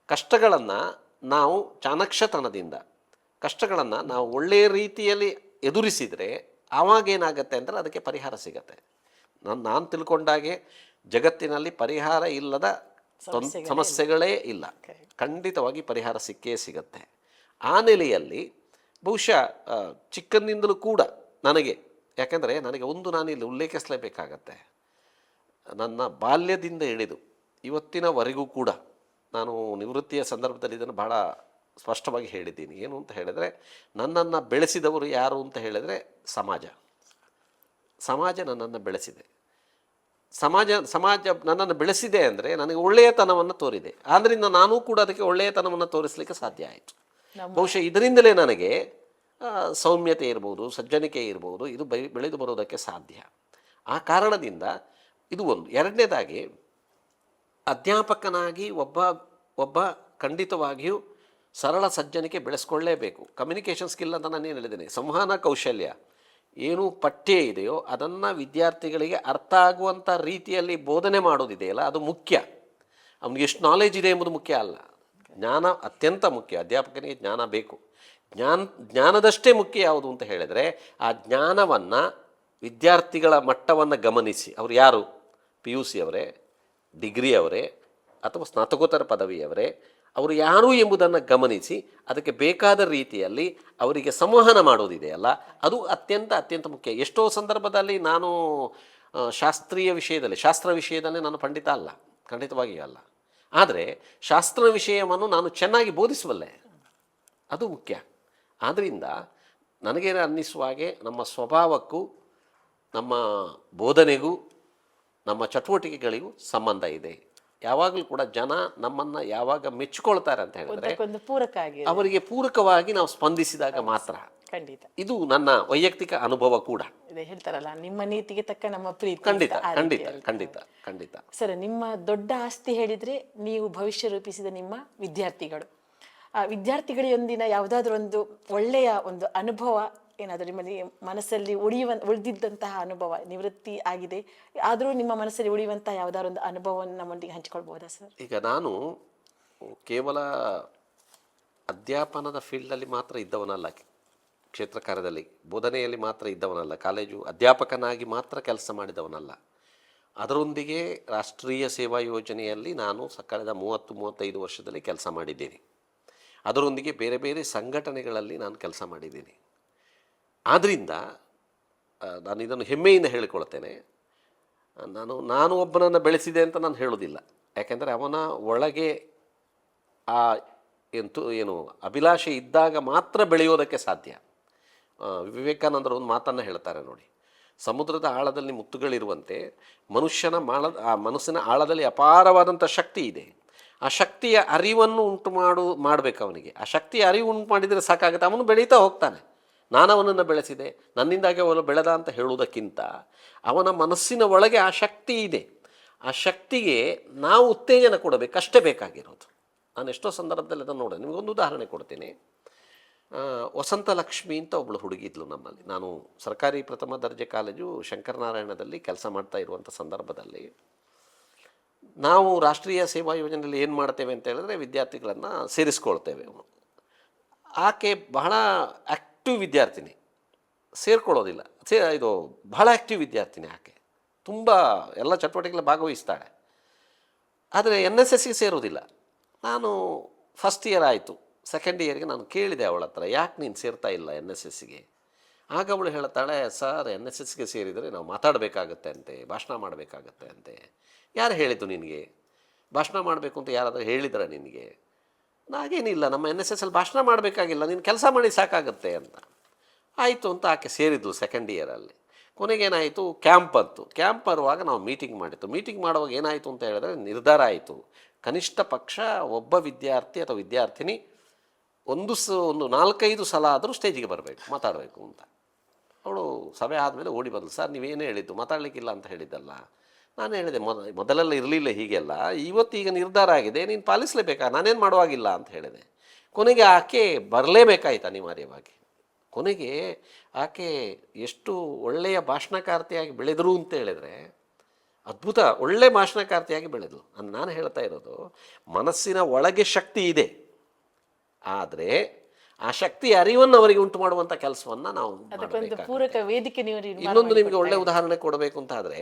S2: ಕಷ್ಟಗಳನ್ನು ನಾವು ಚಾಣಕ್ಷತನದಿಂದ ಕಷ್ಟಗಳನ್ನು ನಾವು ಒಳ್ಳೆಯ ರೀತಿಯಲ್ಲಿ ಎದುರಿಸಿದರೆ ಆವಾಗ ಏನಾಗುತ್ತೆ ಅಂದರೆ ಅದಕ್ಕೆ ಪರಿಹಾರ ಸಿಗತ್ತೆ. ನಾನು ನಾನು ತಿಳ್ಕೊಂಡಾಗೆ ಜಗತ್ತಿನಲ್ಲಿ ಪರಿಹಾರ ಇಲ್ಲದ ಸಮಸ್ಯೆಗಳೇ ಇಲ್ಲ. ಖಂಡಿತವಾಗಿ ಪರಿಹಾರ ಸಿಕ್ಕೇ ಸಿಗತ್ತೆ. ಆ ನೆಲೆಯಲ್ಲಿ ಬಹುಶಃ ಚಿಕ್ಕಂದಿಂದಲೂ ಚಿಕ್ಕಂದಿನಿಂದಲೂ ಕೂಡ ನನಗೆ ಯಾಕೆಂದರೆ ನನಗೆ ಒಂದು ನಾನು ಇಲ್ಲಿ ಉಲ್ಲೇಖಿಸಲೇಬೇಕಾಗತ್ತೆ. ನನ್ನ ಬಾಲ್ಯದಿಂದ ಹಿಡಿದು ಇವತ್ತಿನವರೆಗೂ ಕೂಡ ನಾನು ನಿವೃತ್ತಿಯ ಸಂದರ್ಭದಲ್ಲಿ ಇದನ್ನು ಬಹಳ ಸ್ಪಷ್ಟವಾಗಿ ಹೇಳಿದ್ದೀನಿ. ಏನು ಅಂತ ಹೇಳಿದರೆ ನನ್ನನ್ನು ಬೆಳೆಸಿದವರು ಯಾರು ಅಂತ ಹೇಳಿದರೆ ಸಮಾಜ. ಸಮಾಜ ನನ್ನನ್ನು ಬೆಳೆಸಿದೆ. ಸಮಾಜ ಸಮಾಜ ನನ್ನನ್ನು ಬೆಳೆಸಿದೆ ಅಂದರೆ ನನಗೆ ಒಳ್ಳೆಯತನವನ್ನು ತೋರಿದೆ. ಆದ್ದರಿಂದ ನಾನು ಕೂಡ ಅದಕ್ಕೆ ಒಳ್ಳೆಯತನವನ್ನು ತೋರಿಸಲಿಕ್ಕೆ ಸಾಧ್ಯ ಆಯಿತು. ಬಹುಶಃ ಇದರಿಂದಲೇ ನನಗೆ ಸೌಮ್ಯತೆ ಇರ್ಬೋದು ಸಜ್ಜನಿಕೆ ಇರ್ಬೋದು ಇದು ಬೆ ಬೆಳೆದು ಬರೋದಕ್ಕೆ ಸಾಧ್ಯ. ಆ ಕಾರಣದಿಂದ ಇದು ಒಂದು. ಎರಡನೇದಾಗಿ ಅಧ್ಯಾಪಕನಾಗಿ ಒಬ್ಬ ಒಬ್ಬ ಖಂಡಿತವಾಗಿಯೂ ಸರಳ ಸಜ್ಜನಿಕೆ ಬೆಳೆಸ್ಕೊಳ್ಳೇಬೇಕು. ಕಮ್ಯುನಿಕೇಷನ್ ಸ್ಕಿಲ್ ಅಂತ ನಾನು ಏನು ಹೇಳಿದ್ದೀನಿ? ಸಂವಹನ ಕೌಶಲ್ಯ. ಏನು ಪಠ್ಯ ಇದೆಯೋ ಅದನ್ನು ವಿದ್ಯಾರ್ಥಿಗಳಿಗೆ ಅರ್ಥ ಆಗುವಂಥ ರೀತಿಯಲ್ಲಿ ಬೋಧನೆ ಮಾಡೋದಿದೆಯಲ್ಲ, ಅದು ಮುಖ್ಯ. ಅವನಿಗೆ ಎಷ್ಟು ನಾಲೆಜ್ ಇದೆ ಎಂಬುದು ಮುಖ್ಯ ಅಲ್ಲ. ಜ್ಞಾನ ಅತ್ಯಂತ ಮುಖ್ಯ. ಅಧ್ಯಾಪಕನಿಗೆ ಜ್ಞಾನ ಬೇಕು. ಜ್ಞಾನ, ಜ್ಞಾನದಷ್ಟೇ ಮುಖ್ಯ ಯಾವುದು ಅಂತ ಹೇಳಿದರೆ, ಆ ಜ್ಞಾನವನ್ನು ವಿದ್ಯಾರ್ಥಿಗಳ ಮಟ್ಟವನ್ನು ಗಮನಿಸಿ. ಅವರು ಯಾರು? ಪಿ ಯು ಸಿ ಅವರೇ? ಡಿಗ್ರಿ ಅವರೇ? ಅಥವಾ ಸ್ನಾತಕೋತ್ತರ ಪದವಿಯವರೇ ಅವರು ಯಾರು ಎಂಬುದನ್ನು ಗಮನಿಸಿ ಅದಕ್ಕೆ ಬೇಕಾದ ರೀತಿಯಲ್ಲಿ ಅವರಿಗೆ ಸಂವಹನ ಮಾಡೋದಿದೆಯಲ್ಲ ಅದು ಅತ್ಯಂತ ಅತ್ಯಂತ ಮುಖ್ಯ. ಎಷ್ಟೋ ಸಂದರ್ಭದಲ್ಲಿ ನಾನು ಶಾಸ್ತ್ರೀಯ ವಿಷಯದಲ್ಲಿ, ಶಾಸ್ತ್ರ ವಿಷಯದಲ್ಲಿ ನಾನು ಪಂಡಿತ ಅಲ್ಲ. ಖಂಡಿತವಾಗಿಯೂ ಅಲ್ಲ. ಆದರೆ ಶಾಸ್ತ್ರ ವಿಷಯವನ್ನು ನಾನು ಚೆನ್ನಾಗಿ ಬೋಧಿಸಬಲ್ಲೆ ಅದು ಮುಖ್ಯ. ಆದ್ದರಿಂದ ನನಗೆ ಅನ್ನಿಸುವ ಹಾಗೆ ನಮ್ಮ ಸ್ವಭಾವಕ್ಕೂ, ನಮ್ಮ ಬೋಧನೆಗೂ, ನಮ್ಮ ಚಟುವಟಿಕೆಗಳಿಗೂ ಸಂಬಂಧ ಇದೆ. ಯಾವಾಗಲೂ ಕೂಡ ಜನ ನಮ್ಮನ್ನು ಯಾವಾಗ ಮೆಚ್ಚಿಕೊಳ್ತಾರೆ ಅಂತ ಹೇಳಿದ್ರೆ
S1: ಪೂರಕ ಆಗಿ
S2: ಅವರಿಗೆ ಪೂರಕವಾಗಿ ನಾವು ಸ್ಪಂದಿಸಿದಾಗ ಮಾತ್ರ.
S1: ಖಂಡಿತ.
S2: ಇದು ನನ್ನ ವೈಯಕ್ತಿಕ ಅನುಭವ ಕೂಡ.
S1: ಇದೆ ಹೇಳ್ತಾರಲ್ಲ ನಿಮ್ಮ ನೀತಿಗೆ ತಕ್ಕ ನಮ್ಮ ಪ್ರೀತಿ
S2: ಖಂಡಿತ ಖಂಡಿತ ಖಂಡಿತ ಖಂಡಿತ.
S1: ಸರ್ ನಿಮ್ಮ ದೊಡ್ಡ ಆಸ್ತಿ ಹೇಳಿದ್ರೆ ನೀವು ಭವಿಷ್ಯ ರೂಪಿಸಿದ ನಿಮ್ಮ ವಿದ್ಯಾರ್ಥಿಗಳು. ಆ ವಿದ್ಯಾರ್ಥಿಗಳಿಗೊಂದಿನ ಯಾವುದಾದ್ರೂ ಒಂದು ಒಳ್ಳೆಯ ಒಂದು ಅನುಭವ ಏನಾದರೂ ನಿಮ್ಮಲ್ಲಿ ಮನಸ್ಸಲ್ಲಿ ಉಳಿಯುವ, ಉಳಿದಿದ್ದಂತಹ ಅನುಭವ, ನಿವೃತ್ತಿ ಆಗಿದೆ. ಆದರೂ ನಿಮ್ಮ ಮನಸ್ಸಲ್ಲಿ ಉಳಿಯುವಂತಹ ಯಾವುದಾದ್ರು ಒಂದು ಅನುಭವವನ್ನು ನಮ್ಮೊಂದಿಗೆ ಹಂಚಿಕೊಳ್ಬಹುದಾ ಸರ್?
S2: ಈಗ ನಾನು ಕೇವಲ ಅಧ್ಯಾಪನದ ಫೀಲ್ಡಲ್ಲಿ ಮಾತ್ರ ಇದ್ದವನಲ್ಲ. ಕ್ಷೇತ್ರ ಕಾರ್ಯದಲ್ಲಿ, ಬೋಧನೆಯಲ್ಲಿ ಮಾತ್ರ ಇದ್ದವನಲ್ಲ. ಕಾಲೇಜು ಅಧ್ಯಾಪಕನಾಗಿ ಮಾತ್ರ ಕೆಲಸ ಮಾಡಿದವನಲ್ಲ. ಅದರೊಂದಿಗೆ ರಾಷ್ಟ್ರೀಯ ಸೇವಾ ಯೋಜನೆಯಲ್ಲಿ ನಾನು ಕಳೆದ ಮೂವತ್ತು, ಮೂವತ್ತೈದು ವರ್ಷದಲ್ಲಿ ಕೆಲಸ ಮಾಡಿದ್ದೇನೆ. ಅದರೊಂದಿಗೆ ಬೇರೆ ಬೇರೆ ಸಂಘಟನೆಗಳಲ್ಲಿ ನಾನು ಕೆಲಸ ಮಾಡಿದ್ದೀನಿ. ಆದ್ದರಿಂದ ನಾನು ಇದನ್ನು ಹೆಮ್ಮೆಯಿಂದ ಹೇಳಿಕೊಳ್ತೇನೆ. ನಾನು ನಾನು ಒಬ್ಬನನ್ನು ಬೆಳೆಸಿದೆ ಅಂತ ನಾನು ಹೇಳೋದಿಲ್ಲ ಯಾಕೆಂದರೆ ಅವನ ಒಳಗೆ ಆ ಎಂತು ಏನು ಅಭಿಲಾಷೆ ಇದ್ದಾಗ ಮಾತ್ರ ಬೆಳೆಯೋದಕ್ಕೆ ಸಾಧ್ಯ. ವಿವೇಕಾನಂದರು ಒಂದು ಮಾತನ್ನು ಹೇಳ್ತಾರೆ ನೋಡಿ. ಸಮುದ್ರದ ಆಳದಲ್ಲಿ ಮುತ್ತುಗಳಿರುವಂತೆ ಮನುಷ್ಯನ ಮಾಳ, ಆ, ಮನಸ್ಸಿನ ಆಳದಲ್ಲಿ ಅಪಾರವಾದಂಥ ಶಕ್ತಿ ಇದೆ. ಆ ಶಕ್ತಿಯ ಅರಿವನ್ನು ಉಂಟು ಮಾಡು, ಮಾಡಬೇಕು ಅವನಿಗೆ. ಆ ಶಕ್ತಿಯ ಅರಿವು ಉಂಟು ಮಾಡಿದರೆ ಸಾಕಾಗುತ್ತೆ. ಅವನು ಬೆಳೀತಾ ಹೋಗ್ತಾನೆ. ನಾನು ಅವನನ್ನು ಬೆಳೆಸಿದೆ, ನನ್ನಿಂದಾಗಿ ಅವನು ಬೆಳೆದ ಅಂತ ಹೇಳುವುದಕ್ಕಿಂತ ಅವನ ಮನಸ್ಸಿನ ಒಳಗೆ ಆ ಶಕ್ತಿ ಇದೆ. ಆ ಶಕ್ತಿಗೆ ನಾವು ಉತ್ತೇಜನ ಕೊಡಬೇಕು, ಅಷ್ಟೇ ಬೇಕಾಗಿರೋದು. ನಾನು ಎಷ್ಟೋ ಸಂದರ್ಭದಲ್ಲಿ ಅದನ್ನು ನೋಡೋಣ ನಿಮಗೊಂದು ಉದಾಹರಣೆ ಕೊಡ್ತೀನಿ. ವಸಂತ ಲಕ್ಷ್ಮಿ ಅಂತ ಒಬ್ಬಳು ಹುಡುಗಿದ್ಲು ನಮ್ಮಲ್ಲಿ. ನಾನು ಸರ್ಕಾರಿ ಪ್ರಥಮ ದರ್ಜೆ ಕಾಲೇಜು ಶಂಕರನಾರಾಯಣದಲ್ಲಿ ಕೆಲಸ ಮಾಡ್ತಾ ಇರುವಂಥ ಸಂದರ್ಭದಲ್ಲಿ. ನಾವು ರಾಷ್ಟ್ರೀಯ ಸೇವಾ ಯೋಜನೆಯಲ್ಲಿ ಏನು ಮಾಡ್ತೇವೆ ಅಂತ ಹೇಳಿದ್ರೆ ವಿದ್ಯಾರ್ಥಿಗಳನ್ನು ಸೇರಿಸ್ಕೊಳ್ತೇವೆ ಆಕೆ ಬಹಳ ಆ್ಯಕ್ಟಿವ್ ವಿದ್ಯಾರ್ಥಿನಿ. ಸೇರ್ಕೊಳ್ಳೋದಿಲ್ಲ. ಸೇ, ಇದು ಬಹಳ ಆ್ಯಕ್ಟಿವ್ ವಿದ್ಯಾರ್ಥಿನಿ ಆಕೆ. ತುಂಬ ಎಲ್ಲ ಚಟುವಟಿಕೆಗಳ ಭಾಗವಹಿಸ್ತಾಳೆ. ಆದರೆ ಎನ್ ಎಸ್ ಎಸ್ಗೆ ಸೇರೋದಿಲ್ಲ. ನಾನು ಫಸ್ಟ್ ಇಯರ್ ಆಯಿತು. ಸೆಕೆಂಡ್ ಇಯರ್ಗೆ ನಾನು ಕೇಳಿದೆ ಅವಳ ಹತ್ರ, ಯಾಕೆ ನೀನು ಸೇರ್ತಾ ಇಲ್ಲ ಎನ್ ಎಸ್ ಎಸ್ಸಿಗೆ ಆಗ ಅವಳು ಹೇಳ್ತಾಳೆ, ಸರ್ ಎನ್ ಎಸ್ ಎಸ್ಗೆ ಸೇರಿದರೆ ನಾವು ಮಾತಾಡಬೇಕಾಗತ್ತೆ ಅಂತೆ, ಭಾಷಣ ಮಾಡಬೇಕಾಗತ್ತೆ ಅಂತೆ. ಯಾರು ಹೇಳಿದ್ದು ನಿನಗೆ? ಭಾಷಣ ಮಾಡಬೇಕು ಅಂತ ಯಾರಾದರೂ ಹೇಳಿದ್ರ ನಿನಗೆ? ಹಾಗೇನಿಲ್ಲ ನಮ್ಮ ಎನ್ ಎಸ್ ಎಸ್ ಅಲ್ಲಿ ಭಾಷಣ ಮಾಡಬೇಕಾಗಿಲ್ಲ, ನೀನು ಕೆಲಸ ಮಾಡಿ ಸಾಕಾಗುತ್ತೆ ಅಂತ. ಆಯಿತು ಅಂತ ಆಕೆ ಸೇರಿದ್ಲು ಸೆಕೆಂಡ್ ಇಯರಲ್ಲಿ ಕೊನೆಗೇನಾಯಿತು ಕ್ಯಾಂಪ್ ಅಂತು. ಕ್ಯಾಂಪ್ ಬರುವಾಗ ನಾವು ಮೀಟಿಂಗ್ ಮಾಡಿತ್ತು ಮೀಟಿಂಗ್ ಮಾಡುವಾಗ ಏನಾಯಿತು ಅಂತ ಹೇಳಿದ್ರೆ ನಿರ್ಧಾರ ಆಯಿತು. ಕನಿಷ್ಠ ಪಕ್ಷ, ಒಬ್ಬ ವಿದ್ಯಾರ್ಥಿ ಅಥವಾ ವಿದ್ಯಾರ್ಥಿನಿ ಒಂದು ಸ, ಒಂದು ನಾಲ್ಕೈದು ಸಲ ಆದರೂ ಸ್ಟೇಜಿಗೆ ಬರಬೇಕು, ಮಾತಾಡಬೇಕು ಅಂತ. ಅವಳು ಸಭೆ ಆದಮೇಲೆ ಓಡಿ ಬಂದ್ಲು. ಸರ್, ನೀವೇನು ಹೇಳಿದ್ದು ಮಾತಾಡಲಿಕ್ಕಿಲ್ಲ ಅಂತ ಹೇಳಿದ್ದಲ್ಲ. ನಾನು ಹೇಳಿದೆ ಮೊದ ಮೊದಲೆಲ್ಲ ಇರಲಿಲ್ಲ ಹೀಗೆಲ್ಲ. ಇವತ್ತು ಈಗ ನಿರ್ಧಾರ ಆಗಿದೆ. ನೀನು ಪಾಲಿಸಲೇಬೇಕಾ? ನಾನೇನು ಮಾಡುವಾಗಿಲ್ಲ ಅಂತ ಹೇಳಿದೆ. ಕೊನೆಗೆ ಆಕೆ ಬರಲೇಬೇಕಾಯ್ತು ಅನಿವಾರ್ಯವಾಗಿ? ಕೊನೆಗೆ ಆಕೆ ಎಷ್ಟು ಒಳ್ಳೆಯ ಭಾಷಣಕಾರ್ತಿಯಾಗಿ ಬೆಳೆದರು ಅಂತ ಹೇಳಿದರೆ ಅದ್ಭುತ ಒಳ್ಳೆ ಭಾಷಣಕಾರ್ತಿಯಾಗಿ ಬೆಳೆದು ನಾನು ಹೇಳ್ತಾ ಇರೋದು ಮನಸ್ಸಿನ ಒಳಗೆ ಶಕ್ತಿ ಇದೆ. ಆದರೆ ಆ ಶಕ್ತಿ ಅರಿವನ್ನು ಅವರಿಗೆ ಉಂಟು ಮಾಡುವಂಥ ಕೆಲಸವನ್ನು ನಾವು
S1: ಅದಕ್ಕೊಂದು ಪೂರಕ ವೇದಿಕೆ ನೀವು
S2: ಇನ್ನೊಂದು ನಿಮಗೆ ಒಳ್ಳೆ ಉದಾಹರಣೆ ಕೊಡಬೇಕು ಅಂತ ಆದರೆ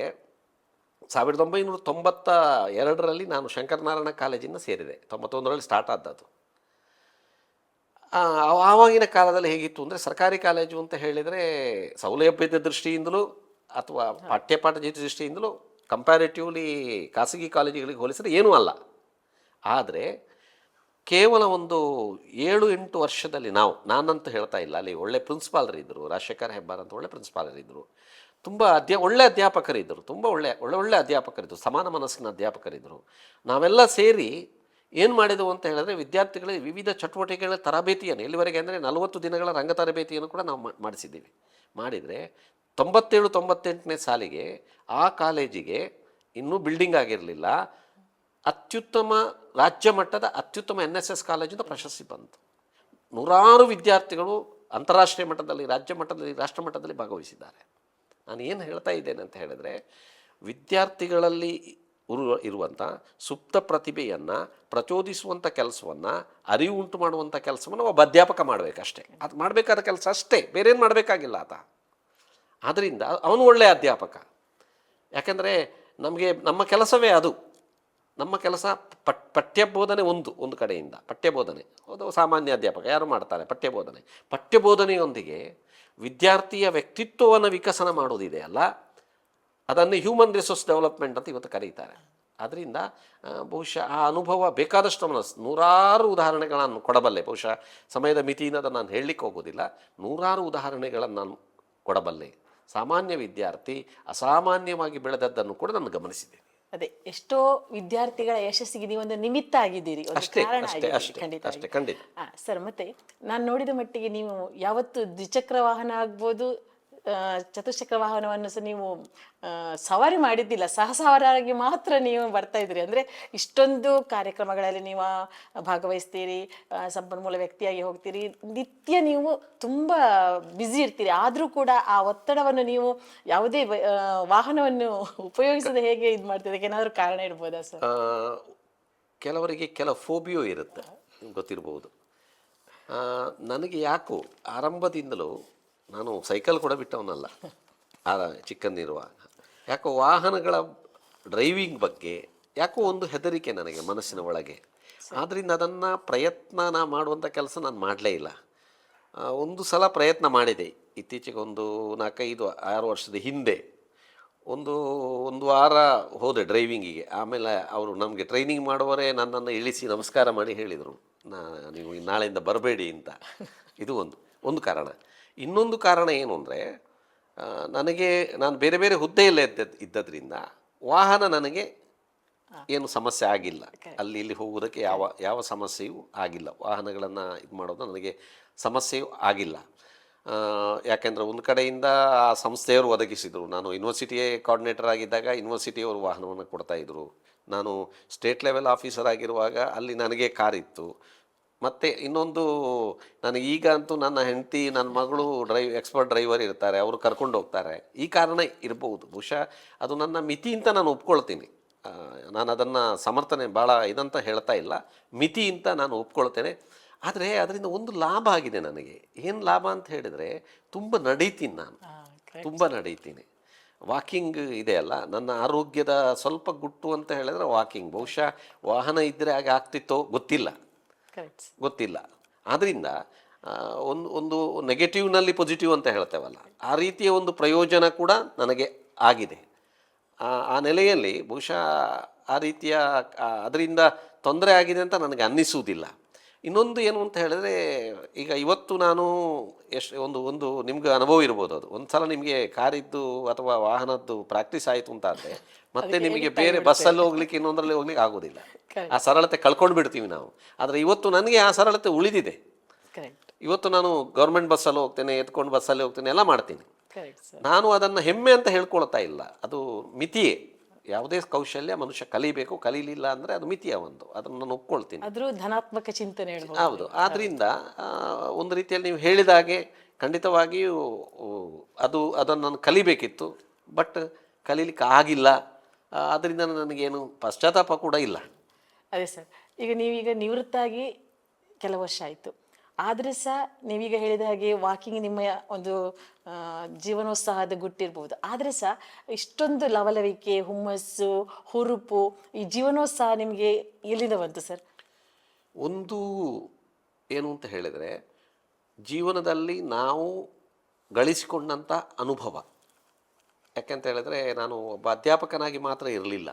S2: ಸಾವಿರದ ಒಂಬೈನೂರ ತೊಂಬತ್ತ ಎರಡರಲ್ಲಿ ನಾನು ಶಂಕರನಾರಾಯಣ ಕಾಲೇಜಿನ ಸೇರಿದೆ. ತೊಂಬತ್ತೊಂದರಲ್ಲಿ ಸ್ಟಾರ್ಟ್ ಆದದ್ದು ಆ, ಆವಾಗಿನ ಕಾಲದಲ್ಲಿ ಹೇಗಿತ್ತು ಅಂದರೆ ಸರ್ಕಾರಿ ಕಾಲೇಜು ಅಂತ ಹೇಳಿದರೆ ಸೌಲಭ್ಯದ ದೃಷ್ಟಿಯಿಂದಲೂ ಅಥವಾ ಪಾಠ್ಯಪಾಠ ದೃಷ್ಟಿಯಿಂದಲೂ ಕಂಪ್ಯಾರಿಟಿವ್ಲಿ ಖಾಸಗಿ ಕಾಲೇಜುಗಳಿಗೆ ಹೋಲಿಸಿದ್ರೆ ಏನೂ ಅಲ್ಲ. ಆದರೆ ಕೇವಲ ಒಂದು ಏಳು ಎಂಟು ವರ್ಷದಲ್ಲಿ ನಾವು ನಾನಂತ ಹೇಳ್ತಾ ಇಲ್ಲ ಅಲ್ಲಿ ಒಳ್ಳೆ ಪ್ರಿನ್ಸಿಪಾಲರಿದ್ದರು ರಾಜಶೇಖರ್ ಹೆಬ್ಬಾರ್ ಅಂತ ಒಳ್ಳೆ ಪ್ರಿನ್ಸಿಪಾಲರಿದ್ದರು ತುಂಬ ಅಧ್ಯ, ಒಳ್ಳೆ ಅಧ್ಯಾಪಕರಿದ್ದರು, ತುಂಬ ಒಳ್ಳೆ ಒಳ್ಳೆ ಒಳ್ಳೆ ಅಧ್ಯಾಪಕರಿದ್ದರು, ಸಮಾನ ಮನಸ್ಸಿನ ಅಧ್ಯಾಪಕರಿದ್ದರು. ನಾವೆಲ್ಲ ಸೇರಿ ಏನು ಮಾಡಿದವು ಅಂತ ಹೇಳಿದ್ರೆ ವಿದ್ಯಾರ್ಥಿಗಳಿಗೆ ವಿವಿಧ ಚಟುವಟಿಕೆಗಳ ತರಬೇತಿಯನ್ನು ಎಲ್ಲಿವರೆಗೆ ಅಂದರೆ ನಲವತ್ತು ದಿನಗಳ ರಂಗ ತರಬೇತಿಯನ್ನು ಕೂಡ ನಾವು ಮಾಡಿಸಿದ್ದೀವಿ. ಮಾಡಿದರೆ ತೊಂಬತ್ತೇಳು, ತೊಂಬತ್ತೆಂಟನೇ ಸಾಲಿಗೆ, ಆ ಕಾಲೇಜಿಗೆ ಇನ್ನೂ ಬಿಲ್ಡಿಂಗ್ ಆಗಿರಲಿಲ್ಲ. ಅತ್ಯುತ್ತಮ ರಾಜ್ಯ ಮಟ್ಟದ ಅತ್ಯುತ್ತಮ ಎನ್ ಎಸ್ ಎಸ್ ಕಾಲೇಜಿಂದ ಪ್ರಶಸ್ತಿ ಬಂತು. ನೂರಾರು ವಿದ್ಯಾರ್ಥಿಗಳು ಅಂತಾರಾಷ್ಟ್ರೀಯ ಮಟ್ಟದಲ್ಲಿ, ರಾಜ್ಯ ಮಟ್ಟದಲ್ಲಿ, ರಾಷ್ಟ್ರ ಮಟ್ಟದಲ್ಲಿ ಭಾಗವಹಿಸಿದ್ದಾರೆ. ನಾನು ಏನು ಹೇಳ್ತಾ ಇದ್ದೇನೆ ಅಂತ ಹೇಳಿದರೆ, ವಿದ್ಯಾರ್ಥಿಗಳಲ್ಲಿ ಇರುವಂಥ ಸುಪ್ತ ಪ್ರತಿಭೆಯನ್ನು ಪ್ರಚೋದಿಸುವಂಥ ಕೆಲಸವನ್ನು, ಅರಿವು ಉಂಟು ಮಾಡುವಂಥ ಕೆಲಸವನ್ನು ಒಬ್ಬ ಅಧ್ಯಾಪಕ ಮಾಡಬೇಕಷ್ಟೇ. ಅದು ಮಾಡಬೇಕಾದ ಕೆಲಸ ಅಷ್ಟೇ, ಬೇರೇನು ಮಾಡಬೇಕಾಗಿಲ್ಲ ಆತ. ಆದ್ದರಿಂದ ಅವನು ಒಳ್ಳೆಯ ಅಧ್ಯಾಪಕ. ಯಾಕೆಂದರೆ ನಮಗೆ, ನಮ್ಮ ಕೆಲಸವೇ ಅದು. ನಮ್ಮ ಕೆಲಸ ಪಟ್, ಪಠ್ಯಬೋಧನೆ ಒಂದು ಒಂದು ಕಡೆಯಿಂದ. ಪಠ್ಯಬೋಧನೆ. ಅದು ಸಾಮಾನ್ಯ ಅಧ್ಯಾಪಕ ಯಾರು ಮಾಡ್ತಾರೆ ಪಠ್ಯಬೋಧನೆ? ಪಠ್ಯಬೋಧನೆಯೊಂದಿಗೆ ವಿದ್ಯಾರ್ಥಿಯ ವ್ಯಕ್ತಿತ್ವವನ್ನು ವಿಕಸನ ಮಾಡೋದಿದೆಯಲ್ಲ ಅದನ್ನು ಹ್ಯೂಮನ್ ರಿಸೋರ್ಸ್ ಡೆವಲಪ್ಮೆಂಟ್ ಅಂತ ಇವತ್ತು ಕರೀತಾರೆ. ಅದರಿಂದ ಬಹುಶಃ ಆ ಅನುಭವ ಬೇಕಾದಷ್ಟು ನಮ್ಮ ನೂರಾರು ಉದಾಹರಣೆಗಳನ್ನು ಕೊಡಬಲ್ಲೆ. ಬಹುಶಃ ಸಮಯದ ಮಿತಿಯಿಂದ ಅದನ್ನು ನಾನು ಹೇಳಲಿಕ್ಕೆ ಹೋಗೋದಿಲ್ಲ. ನೂರಾರು ಉದಾಹರಣೆಗಳನ್ನು ನಾನು ಕೊಡಬಲ್ಲೆ. ಸಾಮಾನ್ಯ ವಿದ್ಯಾರ್ಥಿ ಅಸಾಮಾನ್ಯವಾಗಿ ಬೆಳೆದದ್ದನ್ನು ಕೂಡ ನಾನು ಗಮನಿಸಿದ್ದೇನೆ.
S1: ಅದೇ ಎಷ್ಟೋ ವಿದ್ಯಾರ್ಥಿಗಳ ಯಶಸ್ಸಿಗೆ ನೀವು ಒಂದು ನಿಮಿತ್ತ
S2: ಅಷ್ಟೇ
S1: ಆಗಿದ್ದೀರಿ,
S2: ಅಷ್ಟೇ ಅಷ್ಟೇ ಖಂಡಿತ.
S1: ಸರ್ ಮತ್ತೆ ನಾನು ನೋಡಿದ ಮಟ್ಟಿಗೆ ನೀವು ಯಾವತ್ತು ದ್ವಿಚಕ್ರ ವಾಹನ ಆಗ್ಬೋದು ಚತುಶ್ಚಕ್ರ ವಾಹನವನ್ನು ಸಹ ನೀವು ಸವಾರಿ ಮಾಡಿದ್ದಿಲ್ಲ. ಸಹಸವಾರಾಗಿ ಮಾತ್ರ ನೀವು ಬರ್ತಾ ಇದ್ರಿ. ಅಂದರೆ ಇಷ್ಟೊಂದು ಕಾರ್ಯಕ್ರಮಗಳಲ್ಲಿ ನೀವು ಭಾಗವಹಿಸ್ತೀರಿ ಸಂಪನ್ಮೂಲ ವ್ಯಕ್ತಿಯಾಗಿ ಹೋಗ್ತೀರಿ. ನಿತ್ಯ ನೀವು ತುಂಬ ಬ್ಯುಸಿ ಇರ್ತೀರಿ. ಆದರೂ ಕೂಡ ಆ ಒತ್ತಡವನ್ನು ನೀವು ಯಾವುದೇ ವಾಹನವನ್ನು ಉಪಯೋಗಿಸದೆ ಹೇಗೆ ಇದು ಮಾಡ್ತೀರಿ? ಏನಾದರೂ ಕಾರಣ ಇರ್ಬೋದಾ ಸರ್?
S2: ಕೆಲವರಿಗೆ ಕೆಲ ಫೋಬಿಯೋ ಇರುತ್ತೆ. ಗೊತ್ತಿರಬಹುದು ನನಗೆ ಯಾಕೋ ಆರಂಭದಿಂದಲೂ ನಾನು ಸೈಕಲ್ ಕೂಡ ಬಿಟ್ಟವನಲ್ಲ. ಆ ಚಿಕ್ಕಂದಿರುವಾಗ. ಯಾಕೋ ವಾಹನಗಳ ಡ್ರೈವಿಂಗ್ ಬಗ್ಗೆ ಯಾಕೋ ಒಂದು ಹೆದರಿಕೆ ನನಗೆ ಮನಸ್ಸಿನ ಒಳಗೆ. ಆದ್ದರಿಂದ ಅದನ್ನು ಪ್ರಯತ್ನ ನಾ ಮಾಡುವಂಥ ಕೆಲಸ ನಾನು ಮಾಡಲೇ ಇಲ್ಲ. ಒಂದು ಸಲ ಪ್ರಯತ್ನ ಮಾಡಿದೆ. ಇತ್ತೀಚೆಗೆ ಒಂದು ನಾಲ್ಕೈದು, ಆರು ವರ್ಷದ ಹಿಂದೆ ಒಂದು ಒಂದು ವಾರ ಹೋದೆ ಡ್ರೈವಿಂಗಿಗೆ. ಆಮೇಲೆ ಅವರು ನಮಗೆ ಟ್ರೈನಿಂಗ್ ಮಾಡುವರೇ ನನ್ನನ್ನು ಇಳಿಸಿ ನಮಸ್ಕಾರ ಮಾಡಿ ಹೇಳಿದರು. ನಾ, ನೀವು ನಾಳೆಯಿಂದ ಬರಬೇಡಿ ಅಂತ. ಇದು ಒಂದು ಒಂದು ಕಾರಣ. ಇನ್ನೊಂದು ಕಾರಣ ಏನು ಅಂದರೆ ನನಗೆ ನಾನು ಬೇರೆ ಬೇರೆ ಹುದ್ದೆಯಲ್ಲೇ ಇದ್ದ ಇದ್ದದ್ರಿಂದ ವಾಹನ ನನಗೆ ಏನು ಸಮಸ್ಯೆ ಆಗಿಲ್ಲ. ಅಲ್ಲಿ ಇಲ್ಲಿ ಹೋಗುವುದಕ್ಕೆ ಯಾವ ಯಾವ ಸಮಸ್ಯೆಯೂ ಆಗಿಲ್ಲ. ವಾಹನಗಳನ್ನು ಇದು ಮಾಡೋದು ನನಗೆ ಸಮಸ್ಯೆಯೂ ಆಗಿಲ್ಲ. ಯಾಕೆಂದರೆ ಒಂದು ಕಡೆಯಿಂದ ಆ ಸಂಸ್ಥೆಯವರು ಒದಗಿಸಿದರು. ನಾನು ಯೂನಿವರ್ಸಿಟಿಯೇ ಕೋರ್ಡಿನೇಟರ್ ಆಗಿದ್ದಾಗ ಯೂನಿವರ್ಸಿಟಿಯವರು ವಾಹನವನ್ನು ಕೊಡ್ತಾಯಿದ್ರು ನಾನು ಸ್ಟೇಟ್ ಲೆವೆಲ್ ಆಫೀಸರ್ ಆಗಿರುವಾಗ ಅಲ್ಲಿ ನನಗೆ ಕಾರ್ ಇತ್ತು. ಮತ್ತು ಇನ್ನೊಂದು ನನಗೆ ಈಗ ಅಂತೂ ನನ್ನ ಹೆಂಡತಿ ನನ್ನ ಮಗಳು ಡ್ರೈವ್ ಎಕ್ಸ್ಪರ್ಟ್ ಡ್ರೈವರ್ ಇರ್ತಾರೆ ಅವರು ಕರ್ಕೊಂಡು ಹೋಗ್ತಾರೆ. ಈ ಕಾರಣ ಇರಬಹುದು ಬಹುಶಃ ಅದು ನನ್ನ ಮಿತಿ ಅಂತ ನಾನು ಒಪ್ಕೊಳ್ತೀನಿ. ನಾನು ಅದನ್ನು ಸಮರ್ಥನೆ ಭಾಳ ಇದಂತ ಹೇಳ್ತಾ ಇಲ್ಲ. ಮಿತಿ ಅಂತ ನಾನು ಒಪ್ಕೊಳ್ತೇನೆ. ಆದರೆ ಅದರಿಂದ ಒಂದು ಲಾಭ ಆಗಿದೆ ನನಗೆ. ಏನು ಲಾಭ ಅಂತ ಹೇಳಿದರೆ ತುಂಬ ನಡೀತೀನಿ ನಾನು. ತುಂಬ ನಡೀತೀನಿ. ವಾಕಿಂಗ್ ಇದೆ ಅಲ್ಲ ನನ್ನ ಆರೋಗ್ಯದ ಸ್ವಲ್ಪ ಗುಟ್ಟು ಅಂತ ಹೇಳಿದ್ರೆ ವಾಕಿಂಗ್. ಬಹುಶಃ ವಾಹನ ಇದ್ದರೆ ಹಾಗೆ ಆಗ್ತಿತ್ತೋ ಗೊತ್ತಿಲ್ಲ. ಗೊತ್ತಿಲ್ಲ. ಆದ್ದರಿಂದ ಒಂದು ಒಂದು ನೆಗೆಟಿವ್ನಲ್ಲಿ ಪಾಸಿಟಿವ್ ಅಂತ ಹೇಳ್ತೇವಲ್ಲ, ಆ ರೀತಿಯ ಒಂದು ಪ್ರಯೋಜನ ಕೂಡ ನನಗೆ ಆಗಿದೆ. ಆ ನೆಲೆಯಲ್ಲಿ ಬಹುಶಃ ಆ ರೀತಿಯ ಅದರಿಂದ ತೊಂದರೆ ಆಗಿದೆ ಅಂತ ನನಗೆ ಅನ್ನಿಸುವುದಿಲ್ಲ. ಇನ್ನೊಂದು ಏನು ಅಂತ ಹೇಳಿದ್ರೆ, ಈಗ ಇವತ್ತು ನಾನು ಎಷ್ಟು, ಒಂದು ಒಂದು ನಿಮ್ಗೆ ಅನುಭವ ಇರ್ಬೋದು ಅದು. ಒಂದು ಸಲ ನಿಮಗೆ ಕಾರಿದ್ದು ಅಥವಾ ವಾಹನದ್ದು ಪ್ರಾಕ್ಟೀಸ್ ಆಯಿತು ಅಂತ ಆದರೆ ಮತ್ತೆ ನಿಮಗೆ ಬೇರೆ ಬಸ್ಸಲ್ಲಿ ಹೋಗ್ಲಿಕ್ಕೆ ಇನ್ನೊಂದರಲ್ಲಿ ಹೋಗ್ಲಿಕ್ಕೆ ಆಗೋದಿಲ್ಲ. ಆ ಸರಳತೆ ಕಳ್ಕೊಂಡು ಬಿಡ್ತೀವಿ ನಾವು. ಆದರೆ ಇವತ್ತು ನನಗೆ ಆ ಸರಳತೆ ಉಳಿದಿದೆ. ಇವತ್ತು ನಾನು ಗೌರ್ಮೆಂಟ್ ಬಸ್ಸಲ್ಲಿ ಹೋಗ್ತೇನೆ ಎತ್ಕೊಂಡು ಬಸ್ಸಲ್ಲಿ ಹೋಗ್ತೇನೆ ಎಲ್ಲ ಮಾಡ್ತೀನಿ. ನಾನು ಅದನ್ನು ಹೆಮ್ಮೆ ಅಂತ ಹೇಳ್ಕೊಳ್ತಾ ಇಲ್ಲ. ಅದು ಮಿತಿಯೇ. ಯಾವುದೇ ಕೌಶಲ್ಯ ಮನುಷ್ಯ ಕಲಿಬೇಕು ಕಲೀಲಿಲ್ಲ ಅಂದರೆ ಅದು ಮಿತಿಯ ಒಂದು. ಅದನ್ನು ನಾನು ಒಪ್ಕೊಳ್ತೀನಿ.
S1: ಧನಾತ್ಮಕ ಚಿಂತನೆ
S2: ಹೌದು. ಆದ್ರಿಂದ ಒಂದು ರೀತಿಯಲ್ಲಿ ನೀವು ಹೇಳಿದ ಹಾಗೆ ಖಂಡಿತವಾಗಿಯೂ ಅದು ಅದನ್ನು ನಾನು ಕಲಿಬೇಕಿತ್ತು. ಬಟ್ ಕಲೀಲಿಕ್ಕೆ ಆಗಿಲ್ಲ. ಅದರಿಂದ ನನಗೇನು ಪಶ್ಚಾತ್ತಾಪ ಕೂಡ ಇಲ್ಲ.
S1: ಅದೇ ಸರ್ ಈಗ ನೀವೀಗ ನಿವೃತ್ತಾಗಿ ಕೆಲವು ವರ್ಷ ಆಯಿತು. ಆದರೂ ಸಹ ನೀವೀಗ ಹೇಳಿದ ಹಾಗೆ ವಾಕಿಂಗ್ ನಿಮ್ಮ ಒಂದು ಜೀವನೋತ್ಸಾಹದ ಗುಟ್ಟಿರ್ಬೋದು. ಆದರೆ ಸಹ ಇಷ್ಟೊಂದು ಲವಲವಿಕೆ ಹುಮ್ಮಸ್ಸು ಹುರುಪು ಈ ಜೀವನೋತ್ಸಾಹ ನಿಮಗೆ ಎಲ್ಲಿಂದ ಬಂತು ಸರ್?
S2: ಒಂದು ಏನು ಅಂತ ಹೇಳಿದರೆ ಜೀವನದಲ್ಲಿ ನಾವು ಗಳಿಸಿಕೊಂಡಂಥ ಅನುಭವ. ಯಾಕೆಂತ ಹೇಳಿದ್ರೆ ನಾನು ಒಬ್ಬ ಅಧ್ಯಾಪಕನಾಗಿ ಮಾತ್ರ ಇರಲಿಲ್ಲ.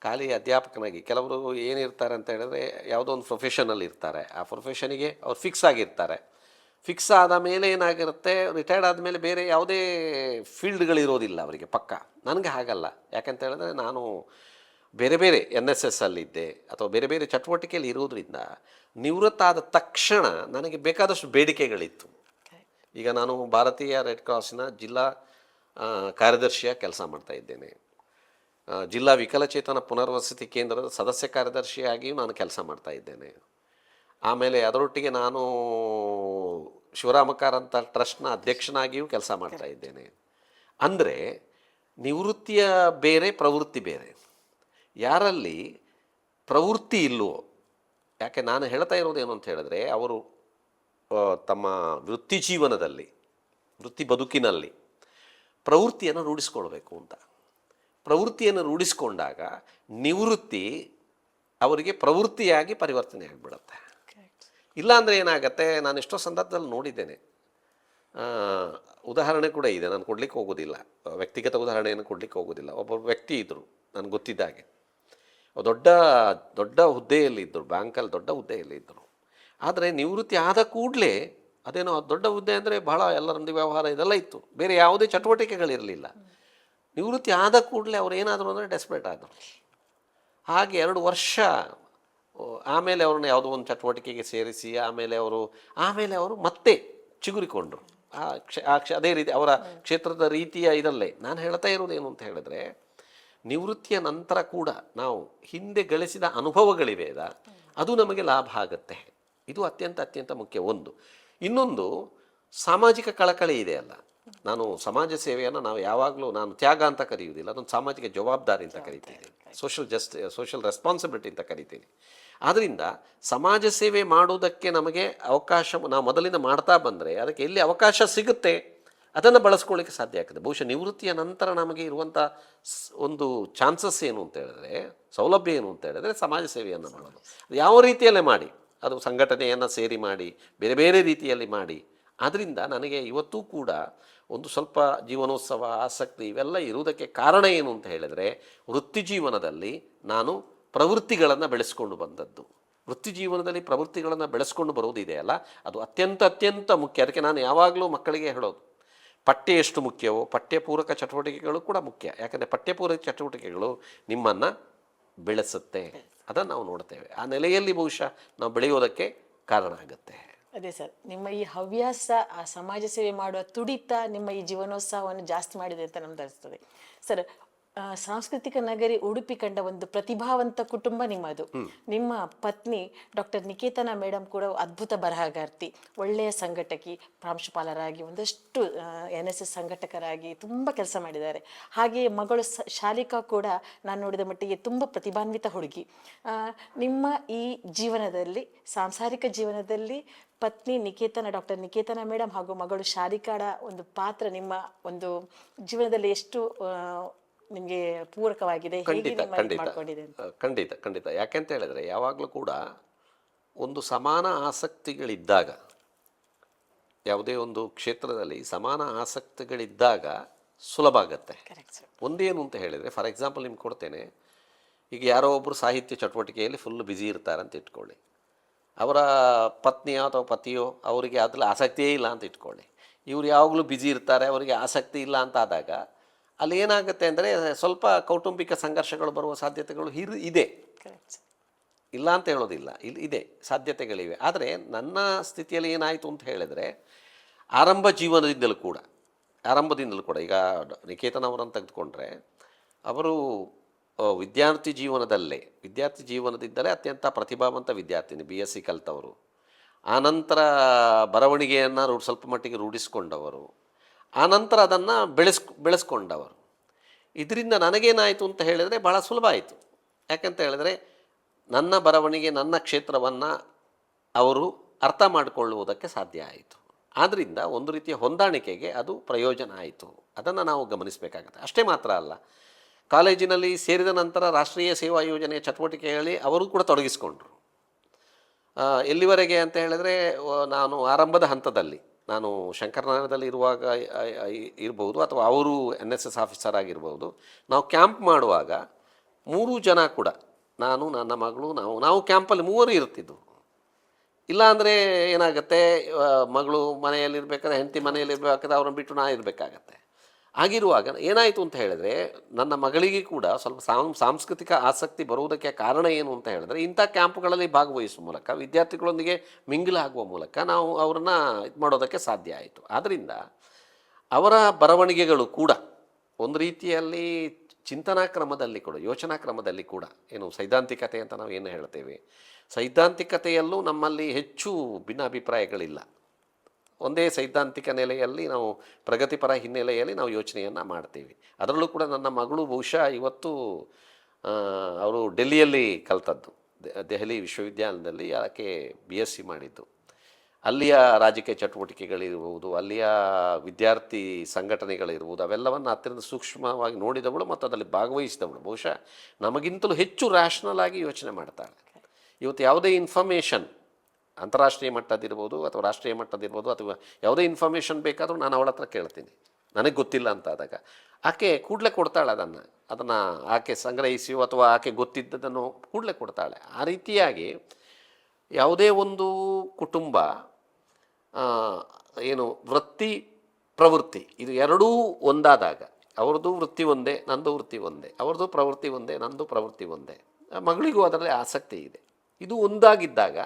S2: ಖಾಲಿ ಅಧ್ಯಾಪಕನಾಗಿ. ಕೆಲವರು ಏನಿರ್ತಾರೆ ಅಂತ ಹೇಳಿದ್ರೆ ಯಾವುದೋ ಒಂದು ಪ್ರೊಫೆಷನಲ್ಲಿ ಇರ್ತಾರೆ. ಆ ಪ್ರೊಫೆಷನಿಗೆ ಅವ್ರು ಫಿಕ್ಸ್ ಆಗಿರ್ತಾರೆ. ಫಿಕ್ಸ್ ಆದ ಮೇಲೆ ಏನಾಗಿರುತ್ತೆ ರಿಟೈರ್ಡ್ ಆದಮೇಲೆ ಬೇರೆ ಯಾವುದೇ ಫೀಲ್ಡ್ಗಳಿರೋದಿಲ್ಲ ಅವರಿಗೆ ಪಕ್ಕ. ನನಗೆ ಹಾಗಲ್ಲ. ಯಾಕಂತ ಹೇಳಿದ್ರೆ ನಾನು ಬೇರೆ ಬೇರೆ ಎನ್ ಎಸ್ ಎಸ್ ಅಲ್ಲಿದ್ದೆ ಅಥವಾ ಬೇರೆ ಬೇರೆ ಚಟುವಟಿಕೆಯಲ್ಲಿ ಇರೋದ್ರಿಂದ ನಿವೃತ್ತ ಆದ ತಕ್ಷಣ ನನಗೆ ಬೇಕಾದಷ್ಟು ಬೇಡಿಕೆಗಳಿತ್ತು. ಈಗ ನಾನು ಭಾರತೀಯ ರೆಡ್ ಕ್ರಾಸ್ನ ಜಿಲ್ಲಾ ಕಾರ್ಯದರ್ಶಿಯ ಕೆಲಸ ಮಾಡ್ತಾ ಇದ್ದೇನೆ. ಜಿಲ್ಲಾ ವಿಕಲಚೇತನ ಪುನರ್ವಸತಿ ಕೇಂದ್ರದ ಸದಸ್ಯ ಕಾರ್ಯದರ್ಶಿಯಾಗಿಯೂ ನಾನು ಕೆಲಸ ಮಾಡ್ತಾ ಇದ್ದೇನೆ. ಆಮೇಲೆ ಅದರೊಟ್ಟಿಗೆ ನಾನು ಶಿವರಾಮಕಾರಂತ ಟ್ರಸ್ಟ್ನ ಅಧ್ಯಕ್ಷನಾಗಿಯೂ ಕೆಲಸ ಮಾಡ್ತಾ ಇದ್ದೇನೆ. ಅಂದರೆ ನಿವೃತ್ತಿಯ ಬೇರೆ ಪ್ರವೃತ್ತಿ ಬೇರೆ. ಯಾರಲ್ಲಿ ಪ್ರವೃತ್ತಿ ಇಲ್ಲವೋ ಯಾಕೆ ನಾನು ಹೇಳ್ತಾ ಇರೋದೇನು ಅಂತ ಹೇಳಿದ್ರೆ ಅವರು ತಮ್ಮ ವೃತ್ತಿ ಜೀವನದಲ್ಲಿ ವೃತ್ತಿ ಬದುಕಿನಲ್ಲಿ ಪ್ರವೃತ್ತಿಯನ್ನು ರೂಢಿಸ್ಕೊಳ್ಬೇಕು ಅಂತ. ಪ್ರವೃತ್ತಿಯನ್ನು ರೂಢಿಸ್ಕೊಂಡಾಗ ನಿವೃತ್ತಿ ಅವರಿಗೆ ಪ್ರವೃತ್ತಿಯಾಗಿ ಪರಿವರ್ತನೆ ಆಗಿಬಿಡುತ್ತೆ. ಇಲ್ಲಾಂದರೆ ಏನಾಗುತ್ತೆ ನಾನು ಎಷ್ಟೋ ಸಂದರ್ಭದಲ್ಲಿ ನೋಡಿದ್ದೇನೆ. ಉದಾಹರಣೆ ಕೂಡ ಇದೆ ನಾನು ಕೊಡ್ಲಿಕ್ಕೆ ಹೋಗೋದಿಲ್ಲ. ವ್ಯಕ್ತಿಗತ ಉದಾಹರಣೆಯನ್ನು ಕೊಡ್ಲಿಕ್ಕೆ ಹೋಗೋದಿಲ್ಲ. ಒಬ್ಬ ವ್ಯಕ್ತಿ ಇದ್ದರು ನನಗೆ ಗೊತ್ತಿದ್ದಾಗೆ ದೊಡ್ಡ ದೊಡ್ಡ ಹುದ್ದೆಯಲ್ಲಿದ್ದರು ಬ್ಯಾಂಕಲ್ಲಿ ದೊಡ್ಡ ಹುದ್ದೆಯಲ್ಲಿದ್ದರು. ಆದರೆ ನಿವೃತ್ತಿ ಆದ ಕೂಡಲೇ ಅದೇನೋ ದೊಡ್ಡ ಹುದ್ದೆ ಅಂದರೆ ಬಹಳ ಎಲ್ಲರೊಂದು ವ್ಯವಹಾರ ಇದೆಲ್ಲ ಇತ್ತು. ಬೇರೆ ಯಾವುದೇ ಚಟುವಟಿಕೆಗಳಿರಲಿಲ್ಲ. ನಿವೃತ್ತಿ ಆದ ಕೂಡಲೇ ಅವ್ರು ಏನಾದರೂ ಅಂದರೆ ಡೆಸ್ಪರೇಟ್ ಆದರು. ಹಾಗೆ ಎರಡು ವರ್ಷ ಆಮೇಲೆ ಅವ್ರನ್ನ ಯಾವುದೋ ಒಂದು ಚಟುವಟಿಕೆಗೆ ಸೇರಿಸಿ, ಆಮೇಲೆ ಅವರು ಆಮೇಲೆ ಅವರು ಮತ್ತೆ ಚಿಗುರಿಕೊಂಡರು. ಆ ಕ್ಷ ಆ ಕ್ಷ, ಅದೇ ರೀತಿ ಅವರ ಕ್ಷೇತ್ರದ ರೀತಿಯ ಇದಲ್ಲೇ. ನಾನು ಹೇಳ್ತಾ ಇರೋದೇನು ಅಂತ ಹೇಳಿದ್ರೆ, ನಿವೃತ್ತಿಯ ನಂತರ ಕೂಡ ನಾವು ಹಿಂದೆ ಗಳಿಸಿದ ಅನುಭವಗಳಿವೆ ಅದು ನಮಗೆ ಲಾಭ ಆಗುತ್ತೆ. ಇದು ಅತ್ಯಂತ ಅತ್ಯಂತ ಮುಖ್ಯ. ಒಂದು ಇನ್ನೊಂದು ಸಾಮಾಜಿಕ ಕಳಕಳಿ ಇದೆ ಅಲ್ಲ. ನಾನು ಸಮಾಜ ಸೇವೆಯನ್ನು ನಾವು ಯಾವಾಗಲೂ ನಾನು ತ್ಯಾಗ ಅಂತ ಕರೆಯುವುದಿಲ್ಲ ಅದೊಂದು ಸಾಮಾಜಿಕ ಜವಾಬ್ದಾರಿ ಅಂತ ಕರಿತೀನಿ. ಸೋಷಿಯಲ್ ಜಸ್ಟ್ ಸೋಷಿಯಲ್ ರೆಸ್ಪಾನ್ಸಿಬಿಲಿಟಿ ಅಂತ ಕರಿತೀನಿ. ಆದ್ದರಿಂದ ಸಮಾಜ ಸೇವೆ ಮಾಡುವುದಕ್ಕೆ ನಮಗೆ ಅವಕಾಶ ನಾವು ಮೊದಲಿಂದ ಮಾಡ್ತಾ ಬಂದರೆ ಅದಕ್ಕೆ ಎಲ್ಲಿ ಅವಕಾಶ ಸಿಗುತ್ತೆ ಅದನ್ನು ಬಳಸ್ಕೊಳ್ಳಿಕ್ಕೆ ಸಾಧ್ಯ ಆಗ್ತದೆ. ಬಹುಶಃ ನಿವೃತ್ತಿಯ ನಂತರ ನಮಗೆ ಇರುವಂಥ ಒಂದು ಚಾನ್ಸಸ್ ಏನು ಅಂತ ಹೇಳಿದ್ರೆ ಸೌಲಭ್ಯ ಏನು ಅಂತ ಹೇಳಿದ್ರೆ ಸಮಾಜ ಸೇವೆಯನ್ನು ಮಾಡೋದು. ಅದು ಯಾವ ರೀತಿಯಲ್ಲೇ ಮಾಡಿ. ಅದು ಸಂಘಟನೆಯನ್ನು ಸೇರಿ ಮಾಡಿ, ಬೇರೆ ಬೇರೆ ರೀತಿಯಲ್ಲಿ ಮಾಡಿ. ಆದ್ದರಿಂದ ನನಗೆ ಇವತ್ತೂ ಕೂಡ ಒಂದು ಸ್ವಲ್ಪ ಜೀವನೋತ್ಸವ, ಆಸಕ್ತಿ ಇವೆಲ್ಲ ಇರುವುದಕ್ಕೆ ಕಾರಣ ಏನು ಅಂತ ಹೇಳಿದರೆ, ವೃತ್ತಿ ಜೀವನದಲ್ಲಿ ನಾನು ಪ್ರವೃತ್ತಿಗಳನ್ನು ಬೆಳೆಸ್ಕೊಂಡು ಬಂದದ್ದು. ವೃತ್ತಿ ಜೀವನದಲ್ಲಿ ಪ್ರವೃತ್ತಿಗಳನ್ನು ಬೆಳೆಸ್ಕೊಂಡು ಬರೋದಿದೆಯಲ್ಲ ಅದು ಅತ್ಯಂತ ಅತ್ಯಂತ ಮುಖ್ಯ. ಅದಕ್ಕೆ ನಾನು ಯಾವಾಗಲೂ ಮಕ್ಕಳಿಗೆ ಹೇಳೋದು. ಪಠ್ಯ ಎಷ್ಟು ಮುಖ್ಯವೋ, ಪಠ್ಯಪೂರಕ ಚಟುವಟಿಕೆಗಳು ಕೂಡ ಮುಖ್ಯ. ಯಾಕಂದರೆ ಪಠ್ಯಪೂರಕ ಚಟುವಟಿಕೆಗಳು ನಿಮ್ಮನ್ನು ಬೆಳೆಸುತ್ತೆ. ಅದನ್ನು ನಾವು ನೋಡ್ತೇವೆ. ಆ ನೆಲೆಯಲ್ಲಿ ಬಹುಶಃ ನಾವು ಬೆಳೆಯೋದಕ್ಕೆ ಕಾರಣ ಆಗುತ್ತೆ.
S1: ಅದೇ ಸರ್, ನಿಮ್ಮ ಈ ಹವ್ಯಾಸ, ಆ ಸಮಾಜ ಸೇವೆ ಮಾಡುವ ತುಡಿತ ನಿಮ್ಮ ಈ ಜೀವನೋತ್ಸಾಹವನ್ನು ಜಾಸ್ತಿ ಮಾಡಿದೆ ಅಂತ ನಮ್ದು ಅನಿಸ್ತದೆ. ಸರ್ ಸಾಂಸ್ಕೃತಿಕ ನಗರಿ ಉಡುಪಿ ಕಂಡ ಒಂದು ಪ್ರತಿಭಾವಂತ ಕುಟುಂಬ ನಿಮ್ಮದು. ನಿಮ್ಮ ಪತ್ನಿ ಡಾಕ್ಟರ್ ನಿಕೇತನ ಮೇಡಮ್ ಕೂಡ ಅದ್ಭುತ ಬರಹಗಾರ್ತಿ ಒಳ್ಳೆಯ ಸಂಘಟಕಿ ಪ್ರಾಂಶುಪಾಲರಾಗಿ ಒಂದಷ್ಟು ಎನ್ ಎಸ್ ಎಸ್ ಸಂಘಟಕರಾಗಿ ತುಂಬ ಕೆಲಸ ಮಾಡಿದ್ದಾರೆ. ಹಾಗೆಯೇ ಮಗಳು ಶಾಲಿಕಾ ಕೂಡ ನಾನು ನೋಡಿದ ಮಟ್ಟಿಗೆ ತುಂಬ ಪ್ರತಿಭಾನ್ವಿತ ಹುಡುಗಿ. ನಿಮ್ಮ ಈ ಜೀವನದಲ್ಲಿ ಸಾಂಸಾರಿಕ ಜೀವನದಲ್ಲಿ ಪತ್ನಿ ನಿಕೇತನ ಡಾಕ್ಟರ್ ನಿಕೇತನ ಮೇಡಮ್ ಹಾಗೂ ಮಗಳು ಶಾಲಿಕಾಳ ಒಂದು ಪಾತ್ರ ನಿಮ್ಮ ಒಂದು ಜೀವನದಲ್ಲಿ ಎಷ್ಟು ನಿಮಗೆ ಪೂರಕವಾಗಿದೆ ಹೇಗೆ
S2: ಖಂಡಿತ
S1: ನಿಮ್ಮ ಇದು
S2: ಖಂಡಿತ.
S1: ಮಾಡ್ಕೊಂಡಿದೆ ಅಂತ?
S2: ಖಂಡಿತ ಖಂಡಿತ. ಯಾಕೆಂತ ಹೇಳಿದ್ರೆ ಯಾವಾಗಲೂ ಕೂಡ ಒಂದು ಸಮಾನ ಆಸಕ್ತಿಗಳಿದ್ದಾಗ ಯಾವುದೇ ಒಂದು ಕ್ಷೇತ್ರದಲ್ಲಿ ಸಮಾನ ಆಸಕ್ತಿಗಳಿದ್ದಾಗ ಸುಲಭ ಆಗುತ್ತೆ.
S1: ಕರೆಕ್ಟ್ ಸರ್
S2: ಒಂದೇನು ಅಂತ ಹೇಳಿದರೆ ಫಾರ್ ಎಕ್ಸಾಂಪಲ್ ನಿಮ್ಗೆ ಕೊಡ್ತೇನೆ ಈಗ ಯಾರೋ ಒಬ್ಬರು ಸಾಹಿತ್ಯ ಚಟುವಟಿಕೆಯಲ್ಲಿ ಫುಲ್ ಬ್ಯುಸಿ ಇರ್ತಾರೆ ಅಂತ ಇಟ್ಕೊಳ್ಳಿ. ಅವರ ಪತ್ನಿಯೋ ಅಥವಾ ಪತಿಯೋ ಅವರಿಗೆ ಅದ್ರಲ್ಲಿ ಆಸಕ್ತಿಯೇ ಇಲ್ಲ ಅಂತ ಇಟ್ಕೊಳ್ಳಿ. ಇವ್ರು ಯಾವಾಗಲೂ ಬ್ಯುಸಿ ಇರ್ತಾರೆ ಅವರಿಗೆ ಆಸಕ್ತಿ ಇಲ್ಲ ಅಂತ ಆದಾಗ ಅಲ್ಲಿ ಏನಾಗುತ್ತೆ ಅಂದರೆ ಸ್ವಲ್ಪ ಕೌಟುಂಬಿಕ ಸಂಘರ್ಷಗಳು ಬರುವ ಸಾಧ್ಯತೆಗಳು ಹಿರ್ ಇದೆ. ಇಲ್ಲ ಅಂತ ಹೇಳೋದಿಲ್ಲ. ಇಲ್ಲಿ ಇದೆ ಸಾಧ್ಯತೆಗಳಿವೆ. ಆದರೆ ನನ್ನ ಸ್ಥಿತಿಯಲ್ಲಿ ಏನಾಯಿತು ಅಂತ ಹೇಳಿದರೆ ಆರಂಭ ಜೀವನದಿಂದಲೂ ಕೂಡ ಆರಂಭದಿಂದಲೂ ಕೂಡ ಈಗ ನಿಕೇತನ್ ಅವರನ್ನು ತೆಗೆದುಕೊಂಡ್ರೆ ಅವರು ವಿದ್ಯಾರ್ಥಿ ಜೀವನದಲ್ಲೇ ವಿದ್ಯಾರ್ಥಿ ಜೀವನದಿಂದಲೇ ಅತ್ಯಂತ ಪ್ರತಿಭಾವಂತ ವಿದ್ಯಾರ್ಥಿನಿ ಬಿ ಎಸ್ ಸಿ ಕಲಿತವರು ಆನಂತರ ಬರವಣಿಗೆಯನ್ನು ಸ್ವಲ್ಪ ಮಟ್ಟಿಗೆ ರೂಢಿಸ್ಕೊಂಡವರು. ಆನಂತರ ಅದನ್ನು ಬೆಳೆಸ್ ಬೆಳೆಸ್ಕೊಂಡವರು. ಇದರಿಂದ ನನಗೇನಾಯಿತು ಅಂತ ಹೇಳಿದರೆ ಭಾಳ ಸುಲಭ ಆಯಿತು. ಯಾಕಂತ ಹೇಳಿದರೆ ನನ್ನ ಬರವಣಿಗೆ, ನನ್ನ ಕ್ಷೇತ್ರವನ್ನು ಅವರು ಅರ್ಥ ಮಾಡಿಕೊಳ್ಳುವುದಕ್ಕೆ ಸಾಧ್ಯ ಆಯಿತು. ಆದ್ದರಿಂದ ಒಂದು ರೀತಿಯ ಹೊಂದಾಣಿಕೆಗೆ ಅದು ಪ್ರಯೋಜನ ಆಯಿತು. ಅದನ್ನು ನಾವು ಗಮನಿಸಬೇಕಾಗತ್ತೆ. ಅಷ್ಟೇ ಮಾತ್ರ ಅಲ್ಲ, ಕಾಲೇಜಿನಲ್ಲಿ ಸೇರಿದ ನಂತರ ರಾಷ್ಟ್ರೀಯ ಸೇವಾ ಯೋಜನೆಯ ಚಟುವಟಿಕೆಯಲ್ಲಿ ಅವರು ಕೂಡ ತೊಡಗಿಸಿಕೊಂಡ್ರು. ಎಲ್ಲಿವರೆಗೆ ಅಂತ ಹೇಳಿದರೆ ನಾನು ಆರಂಭದ ಹಂತದಲ್ಲಿ. ನಾನು ಶಂಕರನಾರಾಯಣದಲ್ಲಿ ಇರುವಾಗ ಇರ್ಬೋದು ಅಥವಾ ಅವರು ಎನ್ ಎಸ್ ಎಸ್ ಆಫೀಸರ್ ಆಗಿರ್ಬೋದು. ನಾವು ಕ್ಯಾಂಪ್ ಮಾಡುವಾಗ ಮೂರು ಜನ ಕೂಡ, ನಾನು, ನನ್ನ ಮಗಳು, ನಾವು ನಾವು ಕ್ಯಾಂಪಲ್ಲಿ ಮೂವರು ಇರ್ತಿದ್ದು ಇಲ್ಲಾಂದರೆ ಏನಾಗುತ್ತೆ ಮಗಳು ಮನೆಯಲ್ಲಿರ್ಬೇಕಾದ್ರೆ, ಹೆಂಡತಿ ಮನೆಯಲ್ಲಿರಬೇಕಾದ್ರೆ, ಅವ್ರನ್ನ ಬಿಟ್ಟು ನಾ ಇರಬೇಕಾಗತ್ತೆ. ಆಗಿರುವಾಗ ಏನಾಯಿತು ಅಂತ ಹೇಳಿದ್ರೆ, ನನ್ನ ಮಗಳಿಗೆ ಕೂಡ ಸ್ವಲ್ಪ ಸಾಂಸ್ಕೃತಿಕ ಆಸಕ್ತಿ ಬರುವುದಕ್ಕೆ ಕಾರಣ ಏನು ಅಂತ ಹೇಳಿದ್ರೆ, ಇಂಥ ಕ್ಯಾಂಪ್ಗಳಲ್ಲಿ ಭಾಗವಹಿಸುವ ಮೂಲಕ, ವಿದ್ಯಾರ್ಥಿಗಳೊಂದಿಗೆ ಮಿಂಗಲಾಗುವ ಮೂಲಕ ನಾವು ಅವ್ರನ್ನ ಇದು ಮಾಡೋದಕ್ಕೆ ಸಾಧ್ಯ ಆಯಿತು. ಆದ್ದರಿಂದ ಅವರ ಬರವಣಿಗೆಗಳು ಕೂಡ ಒಂದು ರೀತಿಯಲ್ಲಿ ಚಿಂತನಾ ಕ್ರಮದಲ್ಲಿ ಕೂಡ ಯೋಚನಾ ಕ್ರಮದಲ್ಲಿ ಕೂಡ, ಏನು ಸೈದ್ಧಾಂತಿಕತೆ ಅಂತ ನಾವು ಏನು ಹೇಳ್ತೇವೆ? ಸೈದ್ಧಾಂತಿಕತೆಯಲ್ಲೂ ನಮ್ಮಲ್ಲಿ ಹೆಚ್ಚು ಭಿನ್ನಾಭಿಪ್ರಾಯಗಳಿಲ್ಲ. ಒಂದೇ ಸೈದ್ಧಾಂತಿಕ ನೆಲೆಯಲ್ಲಿ ನಾವು ಪ್ರಗತಿಪರ ಹಿನ್ನೆಲೆಯಲ್ಲಿ ನಾವು ಯೋಚನೆಯನ್ನು ಮಾಡ್ತೀವಿ. ಅದರಲ್ಲೂ ಕೂಡ ನನ್ನ ಮಗಳು ಬಹುಶಃ ಇವತ್ತು ಅವರು ಡೆಲ್ಲಿಯಲ್ಲಿ ಕಲ್ತದ್ದು. ದೆಹಲಿ ವಿಶ್ವವಿದ್ಯಾಲಯದಲ್ಲಿ ಯಾಕೆ ಬಿ ಎಸ್ ಸಿ ಮಾಡಿದ್ದು. ಅಲ್ಲಿಯ ರಾಜಕೀಯ ಚಟುವಟಿಕೆಗಳಿರ್ಬೋದು, ಅಲ್ಲಿಯ ವಿದ್ಯಾರ್ಥಿ ಸಂಘಟನೆಗಳಿರ್ಬೋದು, ಅವೆಲ್ಲವನ್ನು ಅತ್ಯಂತ ಸೂಕ್ಷ್ಮವಾಗಿ ನೋಡಿದವಳು ಮತ್ತು ಅದರಲ್ಲಿ ಭಾಗವಹಿಸಿದವಳು. ಬಹುಶಃ ನಮಗಿಂತಲೂ ಹೆಚ್ಚು ರ್ಯಾಷನಲ್ ಆಗಿ ಯೋಚನೆ ಮಾಡ್ತಾಳೆ. ಇವತ್ತು ಯಾವುದೇ ಇನ್ಫಾರ್ಮೇಷನ್ ಅಂತಾರಾಷ್ಟ್ರೀಯ ಮಟ್ಟದಿರ್ಬೋದು ಅಥವಾ ರಾಷ್ಟ್ರೀಯ ಮಟ್ಟದಿರ್ಬೋದು ಅಥವಾ ಯಾವುದೇ ಇನ್ಫಾರ್ಮೇಷನ್ ಬೇಕಾದರೂ ನಾನು ಅವಳ ಹತ್ರ ಕೇಳ್ತೀನಿ. ನನಗೆ ಗೊತ್ತಿಲ್ಲ ಅಂತ ಆದಾಗ ಆಕೆ ಕೂಡಲೇ ಕೊಡ್ತಾಳೆ ಅದನ್ನು. ಅದನ್ನು ಆಕೆ ಸಂಗ್ರಹಿಸಿಯೋ ಅಥವಾ ಆಕೆ ಗೊತ್ತಿದ್ದದನ್ನು ಕೂಡಲೇ ಕೊಡ್ತಾಳೆ. ಆ ರೀತಿಯಾಗಿ ಯಾವುದೇ ಒಂದು ಕುಟುಂಬ ಏನು ವೃತ್ತಿ, ಪ್ರವೃತ್ತಿ ಇದು ಎರಡೂ ಒಂದಾದಾಗ. ಅವ್ರದ್ದು ವೃತ್ತಿ ಒಂದೇ, ನಂದು ವೃತ್ತಿ ಒಂದೇ. ಅವ್ರದ್ದು ಪ್ರವೃತ್ತಿ ಒಂದೇ, ನಂದು ಪ್ರವೃತ್ತಿ ಒಂದೇ. ಮಗಳಿಗೂ ಅದರಲ್ಲಿ ಆಸಕ್ತಿ ಇದೆ. ಇದು ಒಂದಾಗಿದ್ದಾಗ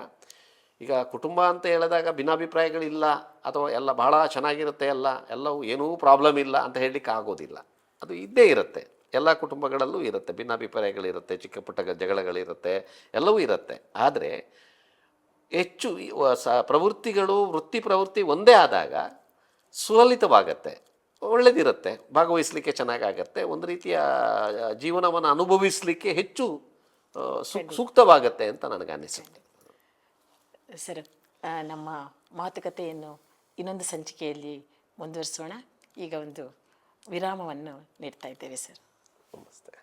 S2: ಈಗ ಕುಟುಂಬ ಅಂತ ಹೇಳಿದಾಗ ಭಿನ್ನಾಭಿಪ್ರಾಯಗಳಿಲ್ಲ ಅಥವಾ ಎಲ್ಲ ಬಹಳ ಚೆನ್ನಾಗಿರುತ್ತೆ ಎಲ್ಲ ಎಲ್ಲವೂ ಏನೂ ಪ್ರಾಬ್ಲಮ್ ಇಲ್ಲ ಅಂತ ಹೇಳಲಿಕ್ಕೆ ಆಗೋದಿಲ್ಲ. ಅದು ಇದ್ದೇ ಇರುತ್ತೆ. ಎಲ್ಲ ಕುಟುಂಬಗಳಲ್ಲೂ ಇರುತ್ತೆ. ಭಿನ್ನಾಭಿಪ್ರಾಯಗಳಿರುತ್ತೆ ಚಿಕ್ಕ ಪುಟ್ಟ ಜಗಳಗಳಿರುತ್ತೆ ಎಲ್ಲವೂ ಇರುತ್ತೆ. ಆದರೆ ಹೆಚ್ಚು ಸ ಪ್ರವೃತ್ತಿಗಳು ವೃತ್ತಿ ಪ್ರವೃತ್ತಿ ಒಂದೇ ಆದಾಗ ಸುಲಲಿತವಾಗತ್ತೆ. ಒಳ್ಳೆದಿರುತ್ತೆ. ಭಾಗವಹಿಸಲಿಕ್ಕೆ ಚೆನ್ನಾಗಾಗತ್ತೆ. ಒಂದು ರೀತಿಯ ಜೀವನವನ್ನು ಅನುಭವಿಸಲಿಕ್ಕೆ ಹೆಚ್ಚು ಸೂಕ್ತವಾಗುತ್ತೆ ಸೂಕ್ತವಾಗತ್ತೆ ಅಂತ ನನಗೆ ಅನಿಸುತ್ತೆ.
S1: ಸರ್ ನಮ್ಮ ಮಾತುಕತೆಯನ್ನು ಇನ್ನೊಂದು ಸಂಚಿಕೆಯಲ್ಲಿ ಮುಂದುವರಿಸೋಣ. ಈಗ ಒಂದು ವಿರಾಮವನ್ನು ನೀಡ್ತಾ ಇದ್ದೇವೆ ಸರ್.
S2: ನಮಸ್ತೆ.